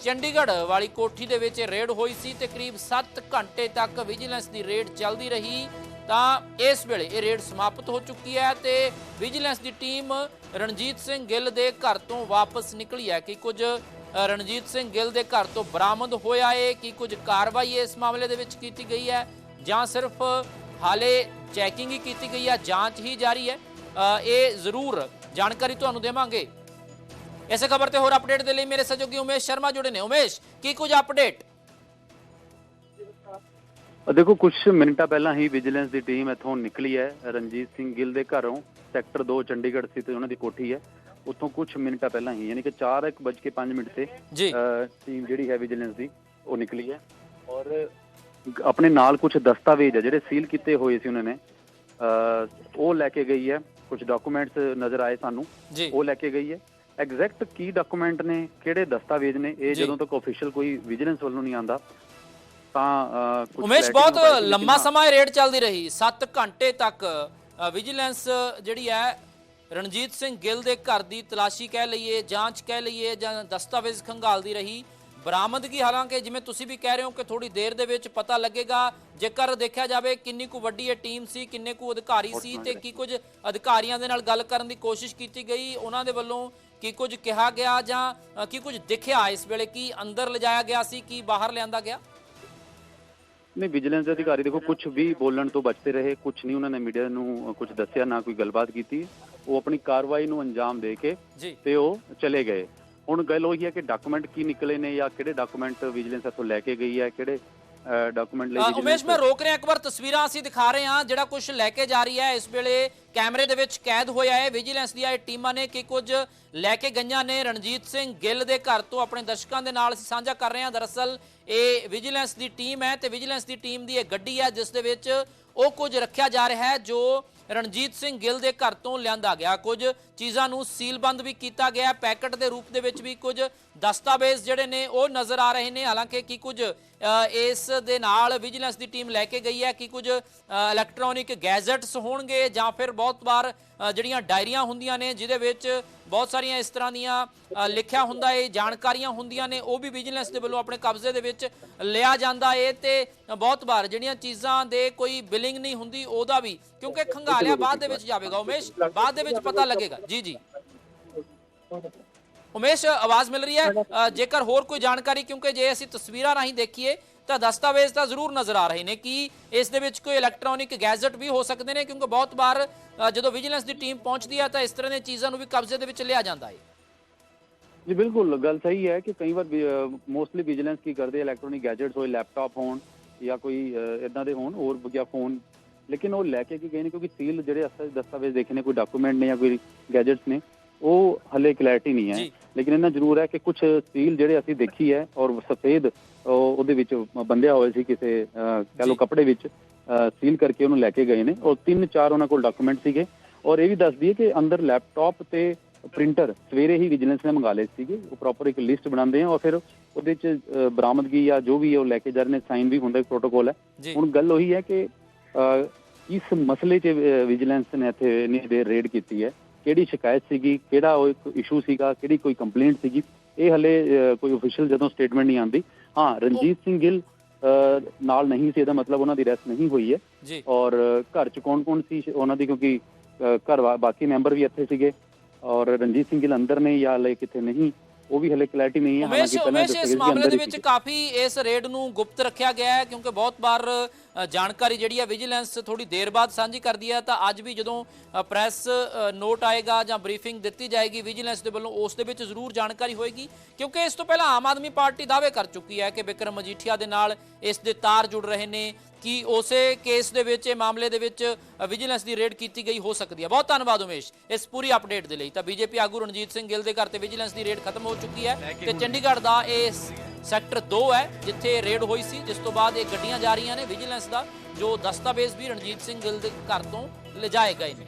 ਚੰਡੀਗੜ੍ਹ ਵਾਲੀ ਕੋਠੀ ਦੇ ਵਿੱਚ ਇਹ ਰੇਡ ਹੋਈ ਸੀ ਤੇ ਕਰੀਬ 7 ਘੰਟੇ ਤੱਕ ਵਿਜੀਲੈਂਸ ਦੀ ਰੇਡ ਚੱਲਦੀ ਰਹੀ। ਤਾਂ ਇਸ ਵੇਲੇ ਇਹ ਰੇਡ ਸਮਾਪਤ ਹੋ ਚੁੱਕੀ ਹੈ ਤੇ ਵਿਜੀਲੈਂਸ ਦੀ ਟੀਮ ਰਣਜੀਤ ਸਿੰਘ ਗਿੱਲ ਦੇ ਘਰ ਤੋਂ ਵਾਪਸ ਨਿਕਲੀ ਹੈ ਕਿ ਕੁਝ ਰਣਜੀਤ ਸਿੰਘ ਗਿੱਲ ਦੇ ਘਰ ਤੋਂ ਬਰਾਮਦ ਹੋਇਆ ਏ ਕਿ ਕੁਝ ਕਾਰਵਾਈ ਇਸ ਮਾਮਲੇ ਦੇ ਵਿੱਚ ਕੀਤੀ ਗਈ ਹੈ ਜਾਂ ਸਿਰਫ ਹਾਲੇ ਚੈਕਿੰਗ ਹੀ ਕੀਤੀ ਗਈ ਹੈ ਜਾਂਚ ਹੀ ਜਾਰੀ ਹੈ। ਇਹ ਜ਼ਰੂਰ ਜਾਣਕਾਰੀ ਤੁਹਾਨੂੰ ਦੇਵਾਂਗੇ। ਇਸੇ ਖਬਰ ਤੇ ਹੋਰ ਅਪਡੇਟ ਦੇ ਲਈ ਮੇਰੇ ਸਹਿਯੋਗੀ ਉਮੇਸ਼ ਸ਼ਰਮਾ ਜੁੜੇ ਨੇ। ਉਮੇਸ਼ ਕੀ ਕੁਝ ਅਪਡੇਟ? ਦੇਖੋ ਕੁਝ ਮਿੰਟਾਂ ਪਹਿਲਾਂ ਹੀ ਵਿਜੀਲੈਂਸ ਦੀ ਟੀਮ ਇੱਥੋਂ ਨਿਕਲੀ ਹੈ। ਰਣਜੀਤ ਸਿੰਘ ਗਿੱਲ ਦੇ ਘਰੋਂ ਸੈਕਟਰ 2 ਚੰਡੀਗੜ੍ਹ ਸਥਿਤ ਉਹਨਾਂ ਦੀ ਕੋਠੀ ਹੈ। ਉੱਥੋਂ ਕੁਝ ਮਿੰਟਾਂ ਪਹਿਲਾਂ ਹੀ ਯਾਨੀ ਕਿ 4:05 ਮਿੰਟ ਤੇ ਟੀਮ ਜਿਹੜੀ ਹੈ ਵਿਜੀਲੈਂਸ ਦੀ ਉਹ ਨਿਕਲੀ ਹੈ। ਔਰ ਆਪਣੇ ਨਾਲ ਕੁਝ ਦਸਤਾਵੇਜ਼ ਹੈ ਜਿਹੜੇ ਸੀਲ ਕੀਤੇ ਹੋਏ ਸੀ ਉਹਨਾਂ ਨੇ ਉਹ ਲੈ ਕੇ ਗਈ ਹੈ। ਕੁਝ ਡਾਕੂਮੈਂਟਸ ਨਜ਼ਰ ਆਏ ਸਾਨੂੰ ਉਹ ਲੈ ਕੇ ਗਈ ਹੈ। ਐਗਜ਼ੈਕਟ ਕੀ ਡਾਕੂਮੈਂਟ ਨੇ ਕਿਹੜੇ ਦਸਤਾਵੇਜ਼ ਨੇ ਇਹ। ਜਦੋਂ ਤੱਕ ਅਫੀਸ਼ੀਅਲ ਕੋਈ ਵਿਜੀਲੈਂਸ ਵੱਲੋਂ ਨਹੀਂ ਆਂਦਾ ਤਾਂ ਉਮੇਸ਼ ਬਹੁਤ ਲੰਮਾ ਸਮਾਂ ਇਹ ਰੇਡ ਚੱਲਦੀ ਰਹੀ। 7 ਘੰਟੇ ਤੱਕ ਵਿਜੀਲੈਂਸ ਜਿਹੜੀ ਹੈ ਰਣਜੀਤ ਸਿੰਘ ਗਿੱਲ ਦੇ ਘਰ ਦੀ ਤਲਾਸ਼ੀ ਕਹਿ ਲਈਏ ਜਾਂਚ ਕਹਿ ਲਈਏ ਜਾਂ ਦਸਤਾਵੇਜ਼ ਖੰਗਾਲਦੀ ਰਹੀ। ਬਰਾਮਦਗੀ ਹਾਲਾਂਕਿ ਜਿਵੇਂ ਤੁਸੀਂ ਵੀ ਕਹਿ ਰਹੇ ਹੋ ਕਿ ਥੋੜੀ ਦੇਰ ਦੇ ਵਿੱਚ ਪਤਾ ਲੱਗੇਗਾ ਜੇਕਰ ਦੇਖਿਆ ਜਾਵੇ ਕਿੰਨੀ ਕੁ ਵੱਡੀ ਇਹ ਟੀਮ ਸੀ ਕਿੰਨੇ ਕੁ ਅਧਿਕਾਰੀ ਸੀ ਤੇ ਕੀ ਕੁਝ ਅਧਿਕਾਰੀਆਂ ਦੇ ਨਾਲ ਗੱਲ ਕਰਨ ਦੀ ਕੋਸ਼ਿਸ਼ ਕੀਤੀ ਗਈ ਉਹਨਾਂ ਦੇ ਵੱਲੋਂ ਕੀ ਕੁਝ ਕਿਹਾ ਗਿਆ ਜਾਂ ਕੀ ਕੁਝ ਦਿਖਿਆ ਇਸ ਵੇਲੇ? ਕੀ ਅੰਦਰ ਲਿਜਾਇਆ ਗਿਆ ਸੀ ਕੀ ਬਾਹਰ ਲਿਆਂਦਾ ਗਿਆ? ਨਹੀਂ ਵਿਜੀਲੈਂਸ ਦੇ ਅਧਿਕਾਰੀ ਦੇਖੋ ਕੁਝ ਵੀ ਬੋਲਣ ਤੋਂ ਬਚਦੇ ਰਹੇ ਕੁਝ ਨਹੀਂ ਉਹਨਾਂ ਨੇ ਮੀਡੀਆ ਨੂੰ ਕੁਝ ਦੱਸਿਆ ਨਾ ਕੋਈ ਗੱਲਬਾਤ ਕੀਤੀ। ਉਹ ਆਪਣੀ ਕਾਰਵਾਈ ਨੂੰ ਅੰਜਾਮ ਦੇ ਕੇ ਤੇ ਉਹ ਚਲੇ ਗਏ। ਹੁਣ ਗੱਲ ਉਹੀ ਹੈ ਕਿ ਡਾਕੂਮੈਂਟ ਕੀ ਨਿਕਲੇ ਨੇ ਜਾਂ ਕਿਹੜੇ ਡਾਕੂਮੈਂਟ ਵਿਜੀਲੈਂਸ ਇੱਥੋਂ ਲੈ ਕੇ ਗਈ ਹੈ ਕਿਹੜੇ ਡਾਕੂਮੈਂਟ ਲਈ ਉਮੇਸ਼ ਮੈਂ ਰੋਕ ਰਿਹਾ ਇੱਕ ਵਾਰ ਤਸਵੀਰਾਂ ਅਸੀਂ ਦਿਖਾ ਰਹੇ ਹਾਂ ਜਿਹੜਾ ਕੁਝ ਲੈ ਕੇ ਜਾ ਰਹੀ ਹੈ ਇਸ ਵੇਲੇ ਕੈਮਰੇ ਦੇ ਵਿੱਚ ਕੈਦ ਹੋਇਆ ਹੈ। ਵਿਜੀਲੈਂਸ ਦੀਆਂ ਇਹ ਟੀਮਾਂ ਨੇ ਕਿ ਕੁਝ ਲੈ ਕੇ ਗਈਆਂ ਨੇ। ਰਣਜੀਤ ਸਿੰਘ ਗਿੱਲ ਦੇ ਘਰ ਤੋਂ ਆਪਣੇ ਦਰਸ਼ਕਾਂ ਦੇ ਨਾਲ ਅਸੀਂ ਸਾਂਝਾ ਕਰ ਰਹੇ ਹਾਂ। ਦਰਅਸਲ ਇਹ ਵਿਜੀਲੈਂਸ ਦੀ ਟੀਮ ਹੈ ਤੇ ਵਿਜੀਲੈਂਸ ਦੀ ਟੀਮ ਦੀ ਇਹ ਗੱਡੀ ਹੈ ਜਿਸ ਦੇ ਵਿੱਚ ਉਹ ਕੁਝ ਰੱਖਿਆ ਜਾ ਰਿਹਾ ਹੈ ਜੋ ਰਣਜੀਤ ਸਿੰਘ ਗਿੱਲ ਦੇ ਘਰ ਤੋਂ ਲਿਆਂਦਾ ਗਿਆ। ਕੁਝ ਚੀਜ਼ਾਂ ਨੂੰ ਸੀਲਬੰਦ ਵੀ ਕੀਤਾ ਗਿਆ ਪੈਕਟ ਦੇ ਰੂਪ ਦੇ ਵਿੱਚ ਵੀ ਕੁਝ ਦਸਤਾਵੇਜ਼ ਜਿਹੜੇ ਨੇ ਉਹ ਨਜ਼ਰ ਆ ਰਹੇ ਨੇ। ਹਾਲਾਂਕਿ ਕੀ ਕੁਝ ਇਸ ਦੇ ਨਾਲ ਵਿਜੀਲੈਂਸ ਦੀ ਟੀਮ ਲੈ ਕੇ ਗਈ ਹੈ। ਕਿ ਕੁਝ ਇਲੈਕਟ੍ਰੋਨਿਕ ਗੈਜਟਸ ਹੋਣਗੇ ਜਾਂ ਫਿਰ ਬਹੁਤ ਵਾਰ ਜਿਹੜੀਆਂ ਡਾਇਰੀਆਂ ਹੁੰਦੀਆਂ ਨੇ, ਜਿਹਦੇ ਵਿੱਚ ਬਹੁਤ ਸਾਰੀਆਂ ਇਸ ਤਰ੍ਹਾਂ ਦੀਆਂ ਲਿਖਿਆ ਹੁੰਦਾ ਏ, ਜਾਣਕਾਰੀਆਂ ਹੁੰਦੀਆਂ ਨੇ, ਉਹ ਵੀ ਵਿਜੀਲੈਂਸ ਦੇ ਵੱਲੋਂ ਆਪਣੇ ਕਬਜ਼ੇ ਦੇ ਵਿੱਚ ਲਿਆ ਜਾਂਦਾ ਏ ਤੇ ਬਹੁਤ ਵਾਰ ਜਿਹੜੀਆਂ ਚੀਜ਼ਾਂ ਦੇ ਕੋਈ ਬਿਲਿੰਗ ਨਹੀਂ ਹੁੰਦੀ, ਉਹਦਾ ਵੀ, ਕਿਉਂਕਿ ਖੰਗਾਲਿਆ ਬਾਅਦ ਦੇ ਵਿੱਚ ਜਾਵੇਗਾ। ਉਮੇਸ਼, ਬਾਅਦ ਦੇ ਵਿੱਚ ਪਤਾ ਲੱਗੇਗਾ। ਜੀ ਜੀ। ਉਮੇਸ਼ ਆਵਾਜ਼ ਮਿਲ ਰਹੀ ਹੈ। ਜੇਕਰ ਹੋਰ ਕੋਈ ਜਾਣਕਾਰੀ ਕਿਉਂਕਿ ਜੇ ਅਸੀਂ ਤਸਵੀਰਾਂ ਰਾਹੀਂ ਦੇਖੀਏ ਤਾਂ ਦਸਤਾਵੇਜ਼ ਤਾਂ ਜ਼ਰੂਰ ਨਜ਼ਰ ਆ ਰਹੇ ਨੇ ਕਿ ਇਸ ਦੇ ਵਿੱਚ ਕੋਈ ਇਲੈਕਟ੍ਰੋਨਿਕ ਗੈਜਟ ਵੀ ਹੋ ਸਕਦੇ ਨੇ ਕਿਉਂਕਿ ਬਹੁਤ ਵਾਰ ਜਦੋਂ ਵਿਜੀਲੈਂਸ ਦੀ ਟੀਮ ਪਹੁੰਚਦੀ ਹੈ ਤਾਂ ਇਸ ਤਰ੍ਹਾਂ ਦੀਆਂ ਚੀਜ਼ਾਂ ਨੂੰ ਵੀ ਕਬਜ਼ੇ ਦੇ ਵਿੱਚ ਲਿਆ ਜਾਂਦਾ ਹੈ। ਜੀ ਬਿਲਕੁਲ। ਗੱਲ ਸਹੀ ਹੈ ਕਿ ਕਈ ਵਾਰ ਮੋਸਟਲੀ ਵਿਜੀਲੈਂਸ ਕੀ ਕਰਦੇ ਇਲੈਕਟ੍ਰੋਨਿਕ ਗੈਜਟਸ ਹੋਏ ਲੈਪਟਾਪ ਹੋਣ ਜਾਂ ਕੋਈ ਇਦਾਂ ਦੇ ਹੋਣ ਹੋਰ ਜਾਂ ਫੋਨ ਲੇਕਿਨ ਉਹ ਲੈ ਕੇ ਕੀ ਗਏ ਨੇ ਕਿਉਂਕਿ ਸੀਲ ਜਿਹੜੇ ਅਸਲ ਦਸਤਾਵੇਜ਼ ਦੇਖੇ ਨੇ ਕੋਈ ਡਾਕੂਮੈਂਟ ਨੇ ਜਾਂ ਕੋਈ ਗੈਜਟਸ ਨੇ ਉਹ ਹਲੇ ਕਲੈਰਿਟੀ ਨਹੀਂ ਹੈ। ਲੇਕਿਨ ਇਹਨਾਂ ਜ਼ਰੂਰ ਹੈ ਕਿ ਕੁਝ ਸੀਲ ਜਿਹੜੇ ਅਸੀਂ ਦੇਖੀ ਹੈ ਔਰ ਸਫੇਦ ਉਹ ਉਹਦੇ ਵਿੱਚ ਬੰਦਿਆ ਹੋਏ ਸੀ ਕਿਸੇ ਕਹਿ ਜੀ। ਕੱਪੜੇ ਵਿੱਚ ਸੀਲ ਕਰਕੇ ਉਹਨੂੰ ਲੈ ਕੇ ਗਏ ਨੇ। ਔਰ ਤਿੰਨ ਚਾਰ ਉਹਨਾਂ ਕੋਲ ਡਾਕੂਮੈਂਟ ਸੀਗੇ। ਔਰ ਇਹ ਵੀ ਦੱਸ ਦਈਏ ਕਿ ਅੰਦਰ ਲੈਪਟਾਪ ਤੇ ਪ੍ਰਿੰਟਰ ਸਵੇਰੇ ਹੀ ਵਿਜੀਲੈਂਸ ਨੇ ਮੰਗਾ ਲਏ ਸੀਗੇ। ਉਹ ਪ੍ਰੋਪਰ ਇੱਕ ਲਿਸਟ ਬਣਾਉਂਦੇ ਆ ਔਰ ਫਿਰ ਉਹਦੇ ਚ ਬਰਾਮਦਗੀ ਜਾਂ ਜੋ ਵੀ ਉਹ ਲੈ ਕੇ ਜਾ ਰਹੇ ਨੇ ਸਾਈਨ ਵੀ ਹੁੰਦਾ ਪ੍ਰੋਟੋਕੋਲ ਹੈ। ਹੁਣ ਗੱਲ ਉਹੀ ਹੈ ਕਿ ਇਸ ਮਸਲੇ 'ਚ ਵਿਜੀਲੈਂਸ ਨੇ ਇੱਥੇ ਇੰਨੀ ਦੇਰ ਰੇਡ ਕੀਤੀ ਹੈ। ਕਿਹੜੀ ਸ਼ਿਕਾਇਤ ਸੀਗੀ ਕਿਹੜਾ ਉਹ ਇੱਕ ਇਸ਼ੂ ਸੀਗਾ ਕਿਹੜੀ ਕੋਈ ਕੰਪਲੇਂਟ ਸੀਗੀ ਇਹ ਹਲੇ ਕੋਈ ਅਫੀਸ਼ੀਅਲ ਜਦੋਂ ਸਟੇਟਮੈਂਟ ਨਹੀਂ ਆਉਂਦੀ। ਹਾਂ ਰਣਜੀਤ ਸਿੰਘ ਗਿੱਲ ਨਾਲ ਨਹੀਂ ਸੀ ਇਹਦਾ ਮਤਲਬ ਉਹਨਾਂ ਦੀ ਰੈਸਟ ਨਹੀਂ ਹੋਈ ਹੈ। ਔਰ ਘਰ 'ਚ ਕੌਣ-ਕੌਣ ਸੀ ਉਹਨਾਂ ਦੀ ਕਿਉਂਕਿ ਘਰ ਬਾਕੀ ਮੈਂਬਰ ਵੀ ਇੱਥੇ ਸੀਗੇ। ਔਰ ਰਣਜੀਤ ਸਿੰਘ ਗਿੱਲ ਅੰਦਰ ਨੇ ਜਾਂ ਹਲੇ ਕਿੱਥੇ ਨਹੀਂ। ਉਹ ਵੀ ਹਲੇ ਕਲੈਰਿਟੀ ਨਹੀਂ ਹੈ ਉਮੇਸ਼ ਪਹਿਲਾਂ ਦੱਸਿਆ ਇਸ ਗਿਆ ਅੰਦਰ ਦੇ ਵਿੱਚ। ਕਾਫੀ ਇਸ ਰੇਡ ਨੂੰ ਗੁਪਤ ਰੱਖਿਆ ਗਿਆ ਹੈ ਕਿਉਂਕਿ ਬਹੁਤ ਵਾਰ ਜਾਣਕਾਰੀ ਜਿਹੜੀ ਹੈ ਵਿਜੀਲੈਂਸ ਥੋੜੀ ਦੇਰ ਬਾਅਦ ਸਾਂਝੀ ਕਰਦੀ ਹੈ ਤਾਂ ਅੱਜ ਵੀ ਜਦੋਂ ਪ੍ਰੈਸ ਨੋਟ ਆਏਗਾ ਜਾਂ ਬਰੀਫਿੰਗ ਦਿੱਤੀ ਜਾਏਗੀ ਵਿਜੀਲੈਂਸ ਦੇ ਵੱਲੋਂ ਉਸ ਦੇ ਵਿੱਚ ਜ਼ਰੂਰ ਜਾਣਕਾਰੀ ਹੋਏਗੀ ਕਿਉਂਕਿ ਇਸ ਤੋਂ ਪਹਿਲਾਂ ਆਮ ਆਦਮੀ ਪਾਰਟੀ ਦਾਅਵੇ ਕਰ ਚੁੱਕੀ ਹੈ ਕਿ ਵਿਕਰਮ ਮਜੀਠੀਆ ਦੇ ਨਾਲ ਇਸ ਦੇ ਤਾਰ ਜੁੜ ਰਹੇ ਨੇ ਕਿ ਉਸੇ ਕੇਸ ਦੇ ਵਿੱਚ ਇਹ ਮਾਮਲੇ ਦੇ ਵਿੱਚ ਵਿਜੀਲੈਂਸ ਦੀ ਰੇਡ ਕੀਤੀ ਗਈ ਹੋ ਸਕਦੀ ਹੈ। ਬਹੁਤ ਧੰਨਵਾਦ ਉਮੇਸ਼। ਇਸ ਪੂਰੀ ਅਪਡੇਟ ਦੇ ਲਈ। ਤਾਂ ਬੀਜੇਪੀ ਆਗੂ ਰਣਜੀਤ ਸਿੰਘ ਗਿੱਲ ਦੇ ਘਰ ਤੇ ਵਿਜੀਲੈਂਸ ਦੀ ਰੇਡ ਖਤਮ ਹੋ ਚੁੱਕੀ ਹੈ। ਤੇ ਚੰਡੀਗੜ੍ਹ ਦਾ ਇਹ ਸੈਕਟਰ 2 ਹੈ ਜਿੱਥੇ ਰੇਡ ਹੋਈ ਸੀ ਜਿਸ ਤੋਂ ਬਾਅਦ ਇਹ ਗੱਡੀਆਂ ਜਾ ਰਹੀਆਂ ਨੇ ਵਿਜੀਲੈਂਸ ਦਾ ਜੋ ਦਸਤਾਵੇਜ਼ ਵੀ ਰਣਜੀਤ ਸਿੰਘ ਗਿੱਲ ਦੇ ਘਰ ਤੋਂ ਲਿਜਾਏ ਗਏ ਨੇ।